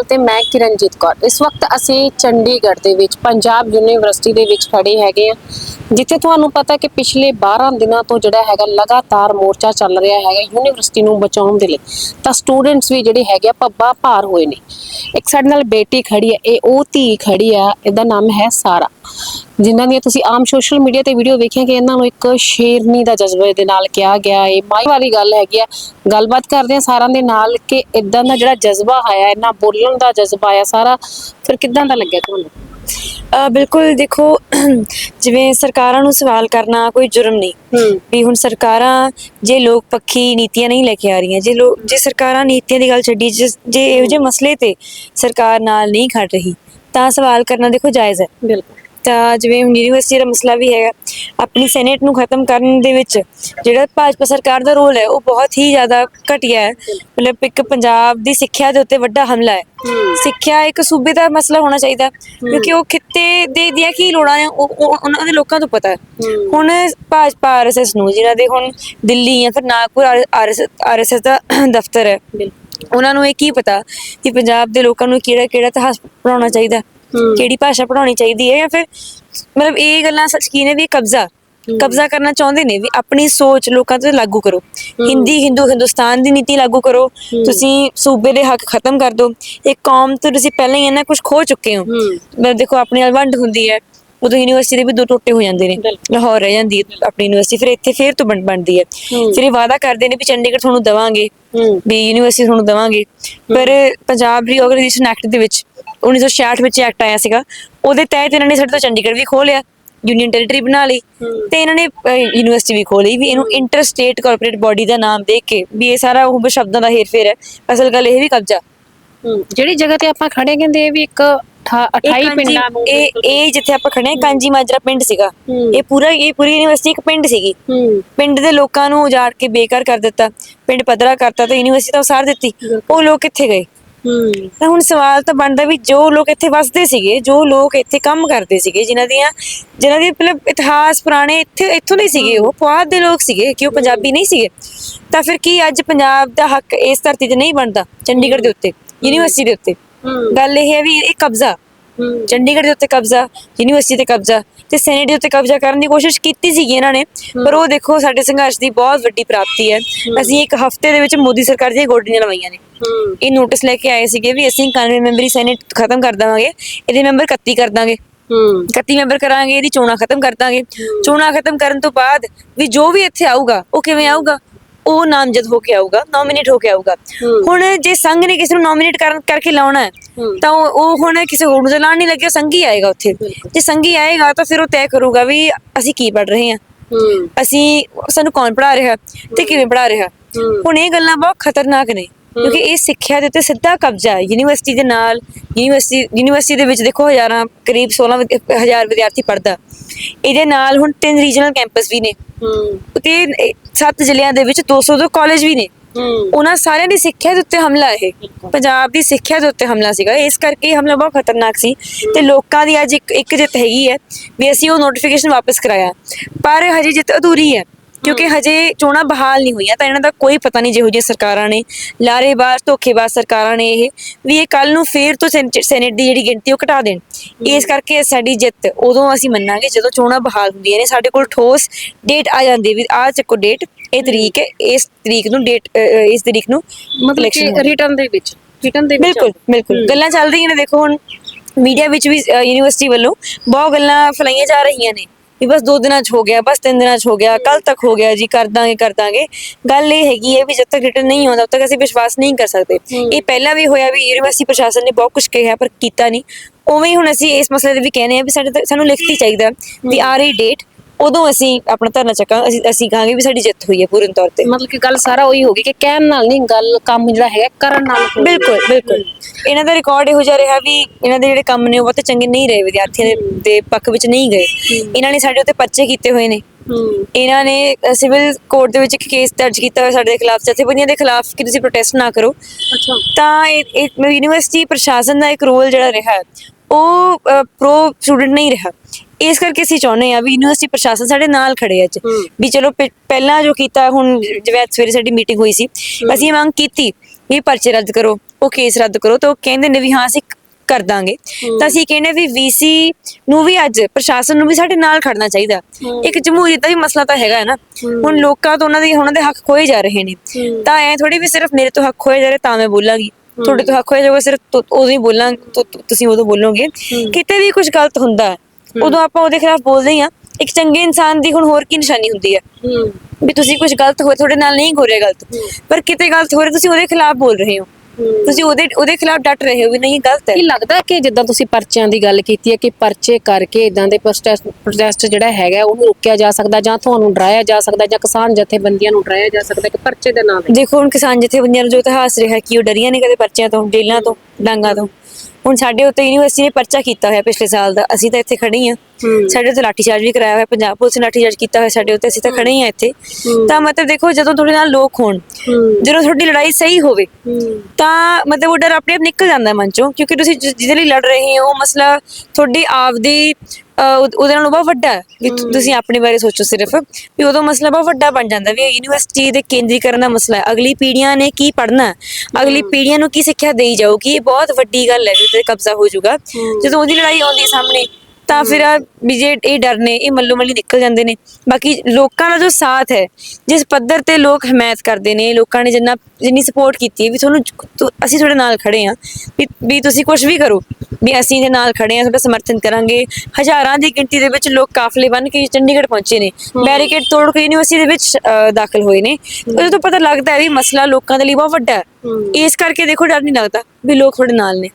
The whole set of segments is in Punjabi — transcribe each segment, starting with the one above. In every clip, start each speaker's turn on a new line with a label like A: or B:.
A: ਨਾਲ ਤੇ ਮੈਂ ਕਿਰਨਜੀਤ ਕੌਰ। ਇਸ ਵਕਤ ਅਸੀਂ ਚੰਡੀਗੜ੍ਹ ਦੇ ਵਿੱਚ, ਪੰਜਾਬ ਯੂਨੀਵਰਸਿਟੀ ਦੇ ਵਿੱਚ ਖੜੇ ਹੈਗੇ ਆ ਜਿੱਥੇ ਤੁਹਾਨੂੰ ਪਤਾ ਕਿ ਪਿਛਲੇ 12 ਦਿਨਾਂ ਤੋਂ ਜਿਹੜਾ ਹੈਗਾ ਲਗਾਤਾਰ ਮੋਰਚਾ ਚੱਲ ਰਿਹਾ ਹੈਗਾ ਯੂਨੀਵਰਸਿਟੀ ਨੂੰ ਬਚਾਉਣ ਦੇ ਲਈ। ਤਾਂ ਸਟੂਡੈਂਟਸ ਵੀ ਜਿਹੜੇ ਹੈਗੇ ਆ ਪੱਬਾ ਭਾਰ ਹੋਏ ਨੇ। ਇੱਕ ਸਾਡੇ ਨਾਲ ਬੇਟੀ ਖੜੀ ਹੈ, ਇਹ ਉਹ ਧੀ ਖੜੀ ਆ, ਇਹਦਾ ਨਾਮ ਹੈ ਸਾਰਾ। ਜਿਨ੍ਹਾਂ ਦੀਆਂ ਤੁਸੀਂ ਆਮ ਸੋਸ਼ਲ ਮੀਡੀਆ ਤੇ ਵੀਡੀਓ ਵੇਖੀਆਂ ਕਿ ਇਹਨਾਂ ਨੂੰ ਇੱਕ ਸ਼ੇਰਨੀ ਦਾ ਜਜ਼ਬੇ ਦੇ ਨਾਲ ਕਿਹਾ ਗਿਆ ਇਹ ਮਾਈ ਵਾਲੀ ਗੱਲ ਹੈਗੀ ਆ। ਗੱਲਬਾਤ ਕਰਦੇ ਆ ਸਾਰਿਆਂ ਦੇ ਨਾਲ ਕਿ ਇਦਾਂ ਦਾ ਜਿਹੜਾ ਜਜ਼ਬਾ ਆਇਆ ਇਹਨਾਂ ਬੋਲਣ ਦਾ ਜਜ਼ਬਾ ਆਇਆ ਸਾਰਾ। ਫਿਰ ਕਿਦਾਂ ਦਾ ਲੱਗਿਆ ਤੁਹਾਨੂੰ?
B: ਬਿਲਕੁਲ ਦੇਖੋ ਜਿਵੇਂ ਸਰਕਾਰਾਂ ਨੂੰ ਸਵਾਲ ਕਰਨਾ ਕੋਈ ਜੁਰਮ ਨਹੀਂ। ਵੀ ਹੁਣ ਸਰਕਾਰਾਂ ਜੇ ਲੋਕ ਪੱਖੀ ਨੀਤੀਆਂ ਨਹੀਂ ਲੈ ਕੇ ਆ ਰਹੀਆਂ ਜੇ ਲੋਕ ਜੇ ਸਰਕਾਰਾਂ ਨੀਤੀਆਂ ਦੀ ਗੱਲ ਛੱਡੀ ਜੇ ਇਹੋ ਜਿਹੇ ਮਸਲੇ ਤੇ ਸਰਕਾਰ ਨਾਲ ਨਹੀਂ ਖੜ ਰਹੀ ਤਾਂ ਸਵਾਲ ਕਰਨਾ ਦੇਖੋ ਜਾਇਜ਼ ਹੈ।
A: ਬਿਲਕੁਲ।
B: ਤਾਂ ਜਿਵੇਂ ਹੁਣ ਯੂਨੀਵਰਸਿਟੀ ਦਾ ਮਸਲਾ ਵੀ ਹੈਗਾ ਆਪਣੀ ਸੈਨੇਟ ਨੂੰ ਖਤਮ ਕਰਨ ਦੇ ਵਿੱਚ ਜਿਹੜਾ ਭਾਜਪਾ ਸਰਕਾਰ ਦਾ ਰੋਲ ਹੈ ਉਹ ਬਹੁਤ ਹੀ ਜ਼ਿਆਦਾ ਘਟੀਆ ਹੈ। ਮਤਲਬ ਇੱਕ ਪੰਜਾਬ ਦੀ ਸਿੱਖਿਆ ਦੇ ਉੱਤੇ ਵੱਡਾ ਹਮਲਾ ਹੈ। ਸਿੱਖਿਆ ਇੱਕ ਸੂਬੇ ਦਾ ਮਸਲਾ ਹੋਣਾ ਚਾਹੀਦਾ ਕਿਉਂਕਿ ਉਹ ਖਿੱਤੇ ਦੇ ਦੀਆਂ ਕੀ ਲੋੜਾਂ ਉਹ- ਉਹਨਾਂ ਦੇ ਲੋਕਾਂ ਨੂੰ ਪਤਾ ਹੈ। ਹੁਣ ਭਾਜਪਾ ਆਰਐਸਐਸ ਨੂੰ ਜਿਨ੍ਹਾਂ ਦੇ ਹੁਣ ਦਿੱਲੀ ਜਾਂ ਫਿਰ ਨਾਗਪੁਰ ਆਰਐਸਐਸ ਦਾ ਦਫ਼ਤਰ ਹੈ ਉਹਨਾਂ ਨੂੰ ਇਹ ਕੀ ਪਤਾ ਕਿ ਪੰਜਾਬ ਦੇ ਲੋਕਾਂ ਨੂੰ ਕਿਹੜਾ ਕਿਹੜਾ ਇਤਿਹਾਸ ਪੜਾਉਣਾ ਚਾਹੀਦਾ। ਕਿਹੜੀ ਭਾਸ਼ਾ ਪੜਾਉਣੀ ਚਾਹੀਦੀ ਹੈ ਜਾਂ ਫਿਰ ਮਤਲਬ ਇਹ ਗੱਲਾਂ ਸੱਚ ਕੀ ਨੇ ਵੀ ਕਬਜ਼ਾ। ਕਬਜ਼ਾ ਕਰਨਾ ਚਾਹੁੰਦੇ ਨੇ ਵੀ ਆਪਣੀ ਸੋਚ ਲੋਕਾਂ ਤੇ ਲਾਗੂ ਕਰੋ। ਹਿੰਦੀ ਹਿੰਦੂ ਹਿੰਦੁਸਤਾਨ ਦੀ ਨੀਤੀ ਲਾਗੂ ਕਰੋ। ਤੁਸੀਂ ਸੂਬੇ ਦੇ ਹੱਕ ਖਤਮ ਕਰ ਦਿਓ। ਇੱਕ ਕੌਮ ਤੋਂ ਤੁਸੀਂ ਪਹਿਲਾਂ ਹੀ ਇਹਨਾਂ ਕੁਝ ਖੋ ਚੁੱਕੇ ਹੋ। ਮਤਲਬ ਦੇਖੋ ਆਪਣੀ ਨਾਲ ਵੰਡ ਹੁੰਦੀ ਹੈ। ਉਦੋਂ ਯੂਨੀਵਰਸਿਟੀ ਦੇ ਵੀ ਦੋ ਟੋਟੇ ਹੋ ਜਾਂਦੇ ਨੇ। ਲਾਹੌਰ ਰਹਿ ਜਾਂਦੀ ਹੈ ਆਪਣੀ ਯੂਨੀਵਰਸਿਟੀ ਫਿਰ ਇੱਥੇ ਫੇਰ ਤੋਂ ਬਣ ਬਣਦੀ ਹੈ। ਫਿਰ ਇਹ ਵਾਅਦਾ ਕਰਦੇ ਨੇ ਵੀ ਚੰਡੀਗੜ੍ਹ ਤੁਹਾਨੂੰ ਦਵਾਂਗੇ। ਵੀ ਯੂਨੀਵਰਸਿਟੀ ਤੁਹਾਨੂੰ ਦਵਾਂਗੇ। ਪਰ ਪੰਜਾਬ ਰੀਆਰਗਨਾਈਜੇਸ਼ਨ ਐਕਟ ਦੇ ਵਿੱਚ 1966 ਵਿੱਚ ਐਕਟ ਆਇਆ ਸੀਗਾ। ਉਹਦੇ ਤਹਿਤ ਇਹਨਾਂ ਨੇ ਸਾਡੇ ਤੋਂ ਚੰਡੀਗੜ੍ਹ ਵੀ ਖੋਹ ਲਿਆ ਯੂਨੀਅਨ ਟੈਰੀਟਰੀ ਬਣਾ ਲਈ। ਤੇ ਇਹਨਾਂ ਨੇ ਯੂਨੀਵਰਸਿਟੀ ਵੀ ਖੋਹ ਲਈ ਵੀ ਇਹਨੂੰ ਇੰਟਰ ਸਟੇਟ ਕਾਰਪੋਰੇਟ ਬਾਡੀ ਦਾ ਨਾਮ ਦੇ ਕੇ ਵੀ ਇਹ ਸਾਰਾ ਉਹ ਸ਼ਬਦਾਂ ਦਾ ਹੇਰਫੇਰ ਹੈ। ਅਸਲ ਗੱਲ ਇਹ ਵੀ ਕਬਜ਼ਾ।
A: ਜਿਹੜੀ ਜਗ੍ਹਾ ਤੇ ਆਪਾਂ ਖੜੇ ਕਹਿੰਦੇ ਇਹ ਵੀ ਇੱਕ 28
B: ਇਹ ਕਾਂਜੀ-
A: ਪਿੰਡਾਂ
B: ਇਹ ਇਹ ਜਿੱਥੇ ਆਪਾਂ ਖੜੇ ਹਾਂ ਕਾਂਜੀ ਮਾਜਰਾ ਪਿੰਡ ਸੀਗਾ। ਇਹ ਪੂਰਾ ਇਹ ਪੂਰੀ ਯੂਨੀਵਰਸਿਟੀ ਇੱਕ ਪਿੰਡ ਸੀਗੀ। ਪਿੰਡ ਦੇ ਲੋਕਾਂ ਨੂੰ ਉਜਾੜ ਕੇ ਬੇਕਾਰ ਕਰ ਦਿੱਤਾ ਪਿੰਡ ਪੱਧਰਾ ਕਰਤਾ ਤੇ ਯੂਨੀਵਰਸਿਟੀ ਤਾਂ ਉਸਾਰ ਦਿੱਤੀ। ਉਹ ਲੋਕ ਕਿੱਥੇ ਗਏ? ਤਾਂ ਹੁਣ ਸਵਾਲ ਤਾਂ ਬਣਦਾ ਵੀ ਜੋ ਲੋਕ ਇੱਥੇ ਵਸਦੇ ਸੀਗੇ ਜੋ ਲੋਕ ਇੱਥੇ ਕੰਮ ਕਰਦੇ ਸੀਗੇ ਜਿਨ੍ਹਾਂ ਦੀਆਂ ਜਿਨ੍ਹਾਂ ਦੀ ਮਤਲਬ ਇਤਿਹਾਸ ਪੁਰਾਣੇ ਇੱਥੇ ਇੱਥੋਂ ਦੇ ਸੀਗੇ ਉਹ ਪੁਆਧ ਦੇ ਲੋਕ ਸੀਗੇ ਕਿ ਉਹ ਪੰਜਾਬੀ ਨਹੀਂ ਸੀਗੇ। ਤਾਂ ਫਿਰ ਕੀ ਅੱਜ ਪੰਜਾਬ ਦਾ ਹੱਕ ਇਸ ਧਰਤੀ ਤੇ ਨਹੀਂ ਬਣਦਾ ਚੰਡੀਗੜ੍ਹ ਦੇ ਉੱਤੇ ਯੂਨੀਵਰਸਿਟੀ ਦੇ ਉੱਤੇ? ਗੱਲ ਇਹ ਹੈ ਵੀ ਇਹ ਕਬਜ਼ਾ। ਚੰਡੀਗੜ੍ਹ ਦੇ ਉੱਤੇ ਕਬਜ਼ਾ ਯੂਨੀਵਰਸਿਟੀ ਤੇ ਕਬਜ਼ਾ ਤੇ ਸੈਨੇਟ ਦੇ ਉੱਤੇ ਕਬਜ਼ਾ ਕਰਨ ਦੀ ਕੋਸ਼ਿਸ਼ ਕੀਤੀ ਸੀਗੀ ਇਹਨਾਂ ਨੇ ਪਰ ਉਹ ਦੇਖੋ ਸਾਡੇ ਸੰਘਰਸ਼ ਦੀ ਬਹੁਤ ਵੱਡੀ ਪ੍ਰਾਪਤੀ ਹੈ। ਅਸੀਂ ਇੱਕ ਹਫ਼ਤੇ ਦੇ ਵਿੱਚ ਮੋਦੀ ਸਰਕਾਰ ਦੀਆਂ ਗੋਡੀਆਂ ਲਵਾਈਆਂ ਨੇ। ਇਹ ਨੋਟਿਸ ਲੈ ਕੇ ਆਏ ਸੀਗੇ ਵੀ ਅਸੀਂ 91 ਮੈਂਬਰੀ ਸੈਨੇਟ ਖਤਮ ਕਰ ਦਾਂਗੇ ਇਹਦੇ ਮੈਂਬਰ 31 ਕਰ ਦਾਂਗੇ।
A: ਹੂੰ।
B: 31 ਮੈਂਬਰ ਕਰਾਂਗੇ ਇਹਦੀ ਚੋਣਾਂ ਖਤਮ ਕਰ ਦਾਂਗੇ। ਚੋਣਾਂ ਖਤਮ ਕਰਨ ਤੋਂ ਬਾਅਦ ਵੀ ਜੋ ਵੀ ਇੱਥੇ ਆਊਗਾ ਉਹ ਕਿਵੇਂ ਆਊਗਾ? ਉਹ ਨਾਮਜ਼ਦ ਹੋ ਕੇ ਆਊਗਾ ਨੋਮੀਨੇਟ ਹੋ ਕੇ ਆਊਗਾ। ਹੁਣ ਜੇ ਸੰਘ ਨੇ ਕਿਸੇ ਨੂੰ ਨੋਮੀਨੇਟ ਕਰਨ ਕਰਕੇ ਲਾਉਣਾ ਹੈ। ਤਾਂ ਉਹ ਹੁਣ ਕਿਸੇ ਹੋਰ ਨੂੰ ਤਾਂ ਲਾਉਣ ਨਹੀਂ ਲੱਗਿਆ ਸੰਘੀ ਆਏਗਾ ਉੱਥੇ। ਜੇ ਸੰਘੀ ਆਏਗਾ ਤਾਂ ਫਿਰ ਉਹ ਤੈਅ ਕਰੂਗਾ ਵੀ ਅਸੀਂ ਕੀ ਪੜ ਰਹੇ ਹਾਂ। ਅਸੀਂ ਸਾਨੂੰ ਕੌਣ ਪੜਾ ਰਿਹਾ ਤੇ ਕਿਵੇਂ ਪੜਾ ਰਿਹਾ। ਹੁਣ ਇਹ ਗੱਲਾਂ ਬਹੁਤ ਖਤਰਨਾਕ ਨੇ। ਕਿਉਂਕਿ ਇਹ ਸਿੱਖਿਆ ਦੇ ਉੱਤੇ ਸਿੱਧਾ ਕਬਜ਼ਾ ਹੈ। ਯੂਨੀਵਰਸਿਟੀ ਦੇ ਨਾਲ ਯੂਨੀਵਰਸਿਟੀ ਯੂਨੀਵਰਸਿਟੀ ਦੇ ਵਿੱਚ ਦੇਖੋ ਹਜ਼ਾਰਾਂ ਕਰੀਬ 16 ਵਿਦ- ਹਜ਼ਾਰ ਵਿਦਿਆਰਥੀ ਪੜਦਾ ਇਹਦੇ ਨਾਲ ਹੁਣ ਤਿੰਨ ਰੀਜਨਲ ਕੈਂਪਸ ਵੀ ਨੇ।
A: ਹੂੰ।
B: ਤੇ ਸੱਤ ਜ਼ਿਲ੍ਹਿਆਂ ਦੇ ਵਿੱਚ 200 ਤੋਂ ਕਾਲਜ ਵੀ ਨੇ।
A: ਹੂੰ।
B: ਉਹਨਾਂ ਸਾਰਿਆਂ ਦੀ ਸਿੱਖਿਆ ਦੇ ਉੱਤੇ ਹਮਲਾ ਇਹ। ਪੰਜਾਬ ਦੀ ਸਿੱਖਿਆ ਦੇ ਉੱਤੇ ਹਮਲਾ ਸੀਗਾ। ਇਸ ਕਰਕੇ ਇਹ ਹਮਲਾ ਬਹੁਤ ਖਤਰਨਾਕ ਸੀ। ਤੇ ਲੋਕਾਂ ਦੀ ਅੱਜ ਇੱਕ ਇੱਕ ਜਿੱਤ ਹੈਗੀ ਹੈ ਵੀ ਅਸੀਂ ਉਹ ਨੋਟੀਫਿਕੇਸ਼ਨ ਵਾਪਸ ਕਰਾਇਆ। ਪਰ ਹਜੇ ਜਿੱਤ ਅਧੂਰੀ ਹੈ। ਕਿਉਂਕਿ ਹਜੇ ਚੋਣਾਂ ਬਹਾਲ ਨਹੀਂ ਹੋਈਆਂ ਤਾਂ ਇਹਨਾਂ ਦਾ ਕੋਈ ਪਤਾ ਨਹੀਂ ਜਿਹੋ ਜਿਹੀਆਂ ਸਰਕਾਰਾਂ ਨੇ ਲਾਰੇਬਾਜ਼ ਧੋਖੇਬਾਜ਼ ਸਰਕਾਰਾਂ ਨੇ ਇਹ ਵੀ ਇਹ ਕੱਲ ਨੂੰ ਫੇਰ ਤੋਂ ਸੈਨ- ਸੈਨੇਟ ਦੀ ਜਿਹੜੀ ਗਿਣਤੀ ਉਹ ਘਟਾ ਦੇਣ। ਇਸ ਕਰਕੇ ਸਾਡੀ ਜਿੱਤ ਉਦੋਂ ਅਸੀਂ ਮੰਨਾਂਗੇ ਜਦੋਂ ਚੋਣਾਂ ਬਹਾਲ ਹੁੰਦੀਆਂ ਨੇ। ਸਾਡੇ ਕੋਲ ਠੋਸ ਡੇਟ ਆ ਜਾਂਦੀ ਵੀ ਆ ਚੱਕੋ ਡੇਟ ਇਹ ਤਰੀਕ ਹੈ ਇਸ ਤਰੀਕ ਨੂੰ ਡੇਟ ਇਸ ਤਰੀਕ ਨੂੰ
A: ਮਤਲਬ
B: election
A: ਕਿ
B: ਹੋਣੀ।
A: ਰਿਟਰਨ ਦੇ ਵਿੱਚ ਰਿਟਰਨ ਦੇ ਵਿੱਚ
B: ਬਿਲਕੁਲ ਬਿਲਕੁਲ। ਗੱਲਾਂ ਚੱਲ ਰਹੀਆਂ ਨੇ ਦੇਖੋ ਹੁਣ ਮੀਡੀਆ ਵਿੱਚ ਵੀ ਯੂਨੀਵਰਸਿਟੀ ਵੱਲੋਂ ਬਹੁਤ ਗੱਲਾਂ ਫਲਾਈਆਂ ਜਾ ਰਹੀਆਂ ਨੇ। ਵੀ ਬਸ ਦੋ ਦਿਨਾਂ 'ਚ ਹੋ ਗਿਆ ਬਸ ਤਿੰਨ ਦਿਨਾਂ 'ਚ ਹੋ ਗਿਆ ਕੱਲ ਤੱਕ ਹੋ ਗਿਆ ਜੀ ਕਰ ਦਾਂਗੇ ਕਰ ਦਾਂਗੇ। ਗੱਲ ਇਹ ਹੈਗੀ ਹੈ ਵੀ ਜਦ ਤੱਕ ਰਿਟਰਨ ਨਹੀਂ ਆਉਂਦਾ ਉਦ ਤੱਕ ਅਸੀਂ ਵਿਸ਼ਵਾਸ ਨਹੀਂ ਕਰ ਸਕਦੇ। ਇਹ ਪਹਿਲਾਂ ਵੀ ਹੋਇਆ ਵੀ ਯੂਨੀਵਰਸਿਟੀ ਪ੍ਰਸ਼ਾਸਨ ਨੇ ਬਹੁਤ ਕੁਝ ਕਿਹਾ ਪਰ ਕੀਤਾ ਨਹੀਂ। ਉਵੇਂ ਹੀ ਹੁਣ ਅਸੀਂ ਇਸ ਮਸਲੇ ਦੇ ਵੀ ਕਹਿੰਦੇ ਆ ਵੀ ਸਾਡੇ ਤੱਕ- ਸਾਨੂੰ ਲਿਖਤੀ ਚਾਹੀਦਾ ਵੀ ਆ ਰਹੀ ਡੇਟ ਉਦੋਂ ਅਸੀਂ ਆਪਣਾ ਧਰਨਾ ਚੱਕਾਂ ਅਸੀਂ ਅਸੀਂ ਕਹਾਂਗੇ ਵੀ ਸਾਡੀ ਜਿੱਤ ਹੋਈ ਹੈ ਪੂਰਨ ਤੌਰ ਤੇ।
A: ਮਤਲਬ ਕਿ ਗੱਲ ਸਾਰਾ ਉਹੀ ਹੋ ਗਈ ਕਿ ਕਹਿਣ ਨਾਲ ਨਹੀਂ ਗੱਲ ਕੰਮ ਜਿਹੜਾ ਹੈਗਾ ਕਰਨ ਨਾਲ।
B: ਬਿਲਕੁਲ ਬਿਲਕੁਲ। ਇਹਨਾਂ ਦਾ ਰਿਕਾਰਡ ਇਹੋ ਜਿਹਾ ਰਿਹਾ ਵੀ ਇਹਨਾਂ ਦੇ ਜਿਹੜੇ ਕੰਮ ਨੇ ਉਹ ਬਹੁਤ ਚੰਗੇ ਨਹੀਂ ਰਹੇ ਵਿਦਿਆਰਥੀਆਂ ਦੇ ਦੇ ਪੱਖ ਵਿੱਚ ਨਹੀਂ ਗਏ। ਇਹਨਾਂ ਨੇ ਸਾਡੇ ਉੱਤੇ ਪਰਚੇ ਕੀਤੇ ਹੋਏ ਨੇ।
A: ਹੂੰ।
B: ਇਹਨਾਂ ਨੇ ਸਿਵਲ ਕੋਰਟ ਦੇ ਵਿੱਚ ਇੱਕ ਕੇਸ ਦਰਜ ਕੀਤਾ ਹੋਇਆ ਸਾਡੇ ਦੇ ਖਿਲਾਫ ਜਥੇਬੰਦੀਆਂ ਦੇ ਖਿਲਾਫ ਕਿ ਤੁਸੀਂ ਪ੍ਰੋਟੈਸਟ ਨਾ ਕਰੋ।
A: ਅੱਛਾ।
B: ਤਾਂ ਇਹ ਇਹ ਯੂਨੀਵਰਸਿਟੀ ਪ੍ਰਸ਼ਾਸਨ ਦਾ ਇੱਕ ਰੋਲ ਜਿਹੜਾ ਰਿਹਾ ਹੈ, ਉਹ ਪ੍ਰੋ ਸਟੂਡੈਂਟ ਨਹੀਂ ਰਿਹਾ। ਇਸ ਕਰਕੇ ਅਸੀਂ ਚਾਹੁੰਦੇ ਆ ਵੀ ਯੂਨੀਵਰਸਿਟੀ ਪ੍ਰਸ਼ਾਸਨ ਸਾਡੇ ਨਾਲ ਖੜੇ ਅੱਜ। ਵੀ ਚਲੋ ਪਹਿ- ਪਹਿਲਾਂ ਜੋ ਕੀਤਾ ਹੁਣ ਜਿਵੇਂ ਸਵੇਰੇ ਸਾਡੀ ਮੀਟਿੰਗ ਹੋਈ ਸੀ ਅਸੀਂ ਇਹ ਮੰਗ ਕੀਤੀ ਵੀ ਪਰਚੇ ਰੱਦ ਕਰੋ ਉਹ ਕੇਸ ਰੱਦ ਕਰੋ ਤਾਂ ਉਹ ਕਹਿੰਦੇ ਨੇ ਵੀ ਹਾਂ ਅਸੀਂ ਕਰ ਦਾਂਗੇ। ਤਾਂ ਅਸੀਂ ਕਹਿੰਦੇ ਵੀ ਵੀਸੀ ਨੂੰ ਵੀ ਅੱਜ ਪ੍ਰਸ਼ਾਸਨ ਨੂੰ ਵੀ ਸਾਡੇ ਨਾਲ ਖੜਨਾ ਚਾਹੀਦਾ। ਇੱਕ ਜਮਹੂਰੀਅਤ ਦਾ ਵੀ ਮਸਲਾ ਤਾਂ ਹੈਗਾ ਹੈ ਨਾ। ਹੁਣ ਲੋਕਾਂ ਤੋਂ ਉਹਨਾਂ ਦੇ ਉਹਨਾਂ ਦੇ ਹੱਕ ਖੋਏ ਜਾ ਰਹੇ ਨੇ। ਤਾਂ ਐ ਥੋੜੀ ਵੀ ਸਿਰਫ ਮੇਰੇ ਤੋਂ ਹੱਕ ਖੋਏ ਜਾ ਰਹੇ ਤਾਂ ਮੈਂ ਬੋਲਾਂਗੀ। ਤੁਹਾਡੇ ਤੋਂ ਹੱਕ ਖੋਏ ਜਾਊਗਾ ਸਿਰਫ ਉਦੋਂ ਹੀ ਬੋਲਾਂ ਤੁਸੀਂ ਉਦੋਂ ਬੋਲੋਗੇ। ਕਿਤੇ ਵੀ ਕੁਝ ਗਲਤ ਹੁੰਦਾ ਹੈ, ਉਦੋਂ ਆਪਾਂ ਉਹਦੇ ਖਿਲਾਫ ਬੋਲਦੇ ਹੀ ਆ ਇੱਕ ਚੰਗੇ ਇਨਸਾਨ ਦੀ ਹੁਣ ਹੋਰ ਕੀ ਨਿਸ਼ਾਨੀ ਹੁੰਦੀ ਹੈ? ਵੀ ਤੁਸੀਂ ਕੁਝ ਗਲਤ ਹੋਏ ਤੁਹਾਡੇ ਨਾਲ ਨਹੀਂ ਹੋ ਰਿਹਾ ਗਲਤ ਪਰ ਕਿਤੇ ਗਲਤ ਹੋ ਰਿਹਾ ਤੁਸੀਂ ਉਹਦੇ ਖਿਲਾਫ ਬੋਲ ਰਹੇ ਹੋ। ਤੁਸੀਂ ਉਹਦੇ ਉਹਦੇ ਖਿਲਾਫ ਡਟ ਰਹੇ ਹੋ ਵੀ ਨਹੀਂ ਇਹ ਗਲਤ ਹੈ।
A: ਕੀ ਲੱਗਦਾ ਕਿ ਜਿੱਦਾਂ ਤੁਸੀਂ ਪਰਚਿਆਂ ਦੀ ਗੱਲ ਕੀਤੀ ਹੈ ਕਿ ਪਰਚੇ ਕਰਕੇ ਇਦਾਂ ਦੇ ਪ੍ਰੋਟੈਸਟ ਪ੍ਰੋਟੈਸਟ ਜਿਹੜਾ ਹੈਗਾ ਉਹਨੂੰ ਰੋਕਿਆ ਜਾ ਸਕਦਾ ਜਾਂ ਤੁਹਾਨੂੰ ਡਰਾਇਆ ਜਾ ਸਕਦਾ ਜਾਂ ਕਿਸਾਨ ਜਥੇਬੰਦੀਆਂ ਨੂੰ ਡਰਾਇਆ ਜਾ ਸਕਦਾ ਕਿ ਪਰਚੇ ਦੇ ਨਾਂ ਤੇ
B: ਦੇਖੋ ਹੁਣ ਕਿਸਾਨ ਜਥੇਬੰਦੀਆਂ ਨੂੰ ਜੋ ਇਤਿਹਾਸ ਰਿਹਾ ਕਿ ਉਹ ਡਰੀਆਂ ਨੇ ਕਦੇ ਪਰਚਿਆਂ ਤੋਂ ਜੇਲ੍ਹਾਂ ਤੋਂ ਡਾਂਗਾ ਤੋਂ। ਹੁਣ ਸਾਡੇ ਉੱਤੇ ਯੂਨੀਵਰਸਿਟੀ ਨੇ ਪਰਚਾ ਕੀਤਾ ਹੋਇਆ ਪਿਛਲੇ ਸਾਲ ਦਾ ਅਸੀਂ ਤਾਂ ਇੱਥੇ ਖੜੇ ਹੀ ਸਾਡੇ ਉੱਤੇ ਲਾਠੀਚਾਰਜ ਵੀ ਕਰਾਇਆ ਹੋਇਆ ਪੰਜਾਬ ਪੁਲਿਸ ਨੇ ਲਾਠੀਚਾਰਜ ਕੀਤਾ ਹੋਇਆ ਸਾਡੇ ਉੱਤੇ ਅਸੀਂ ਤਾਂ ਖੜੇ ਹੀ ਆ ਇੱਥੇ। ਤਾਂ ਮਤਲਬ ਦੇਖੋ ਜਦੋਂ ਤੁਹਾਡੇ ਨਾਲ ਲੋਕ ਹੋਣ ਜਦੋਂ ਤੁਹਾਡੀ ਲੜਾਈ ਸਹੀ ਹੋਵੇ ਤਾਂ ਮਤਲਬ ਉਹ ਡਰ ਆਪਣੇ ਆਪ ਨਿਕਲ ਜਾਂਦਾ ਮਨ ਚੋਂ ਕਿਉਂਕਿ ਤੁਸੀਂ ਜਿਹਦੇ ਲਈ ਲੜ ਰਹੇ ਹੋ ਉਹ ਮਸਲਾ ਤੁਹਾਡੀ ਆਪਦੀ ਉਹ- ਉਹਦੇ ਨਾਲੋਂ ਬਹੁਤ ਵੱਡਾ ਹੈ। ਵੀ ਤੁ- ਤੁਸੀਂ ਆਪਣੇ ਬਾਰੇ ਸੋਚੋ ਸਿਰਫ। ਵੀ ਉਦੋਂ ਮਸਲਾ ਬਹੁਤ ਵੱਡਾ ਬਣ ਜਾਂਦਾ ਵੀ ਇਹ ਯੂਨੀਵਰਸਿਟੀ ਦੇ ਕੇਂਦਰੀਕਰਨ ਦਾ ਮਸਲਾ ਹੈ। ਅਗਲੀ ਪੀੜ੍ਹੀਆਂ ਨੇ ਕੀ ਪੜ੍ਹਨਾ ਅਗਲੀ ਪੀੜ੍ਹੀਆਂ ਨੂੰ ਕੀ ਸਿੱਖਿਆ ਦੇਈ ਜਾਊਗੀ? ਇਹ ਬਹੁਤ ਵੱਡੀ ਗੱਲ ਹੈ ਜਿਹਦੇ ਤੇ ਕਬਜ਼ਾ ਹੋ ਜਾਊਗਾ। ਜਦੋਂ ਉਹਦੀ ਲੜਾਈ ਆਉਂਦੀ ਹੈ ਸਾਹਮਣੇ ਤਾਂ ਫਿਰ ਆ ਵੀ ਜੇ ਇਹ ਡਰ ਨੇ ਇਹ ਮੱਲੋ ਮੱਲੀ ਨਿਕਲ ਜਾਂਦੇ ਨੇ। ਬਾਕੀ ਲੋਕਾਂ ਦਾ ਜੋ ਸਾਥ ਹੈ ਜਿਸ ਪੱਧਰ ਤੇ ਲੋਕ ਹਮਾਇਤ ਕਰਦੇ ਨੇ ਲੋਕਾਂ ਨੇ ਜਿੰਨਾ ਜਿੰਨੀ ਸਪੋਰਟ ਕੀਤੀ ਹੈ ਵੀ ਤੁਹਾਨੂੰ ਅਸੀਂ ਤੁਹਾਡੇ ਨਾਲ ਖੜੇ ਆ ਵੀ ਤੁਸੀਂ ਕੁਝ ਵੀ ਕਰੋ ਵੀ ਅਸੀਂ ਦੇ ਨਾਲ ਖੜੇ ਆ ਤੁਹਾਡਾ ਸਮਰਥਨ ਕਰਾਂਗੇ। ਹਜ਼ਾਰਾਂ ਦੀ ਗਿਣਤੀ ਦੇ ਵਿੱਚ ਲੋਕ ਕਾਫਲੇ ਬਣ ਕੇ ਚੰਡੀਗੜ੍ਹ ਪਹੁੰਚੇ ਨੇ। ਬੈਰੀਕੇਡ ਤੋੜ ਕੇ ਯੂਨੀਵਰਸਿਟੀ ਦੇ ਵਿੱਚ ਦਾਖਲ ਹੋਏ ਨੇ। ਉਹਦੇ ਤੋਂ ਪਤਾ ਲੱਗਦਾ ਹੈ ਵੀ ਮਸਲਾ ਲੋਕਾਂ ਦੇ ਲਈ ਬਹੁਤ ਵੱਡਾ ਹੈ। ਇਸ ਕਰਕੇ ਦੇਖੋ ਡਰ ਨਹੀਂ ਲੱਗਦਾ ਵੀ ਲੋਕ ਤੁਹਾਡੇ ਨਾਲ ਨੇ।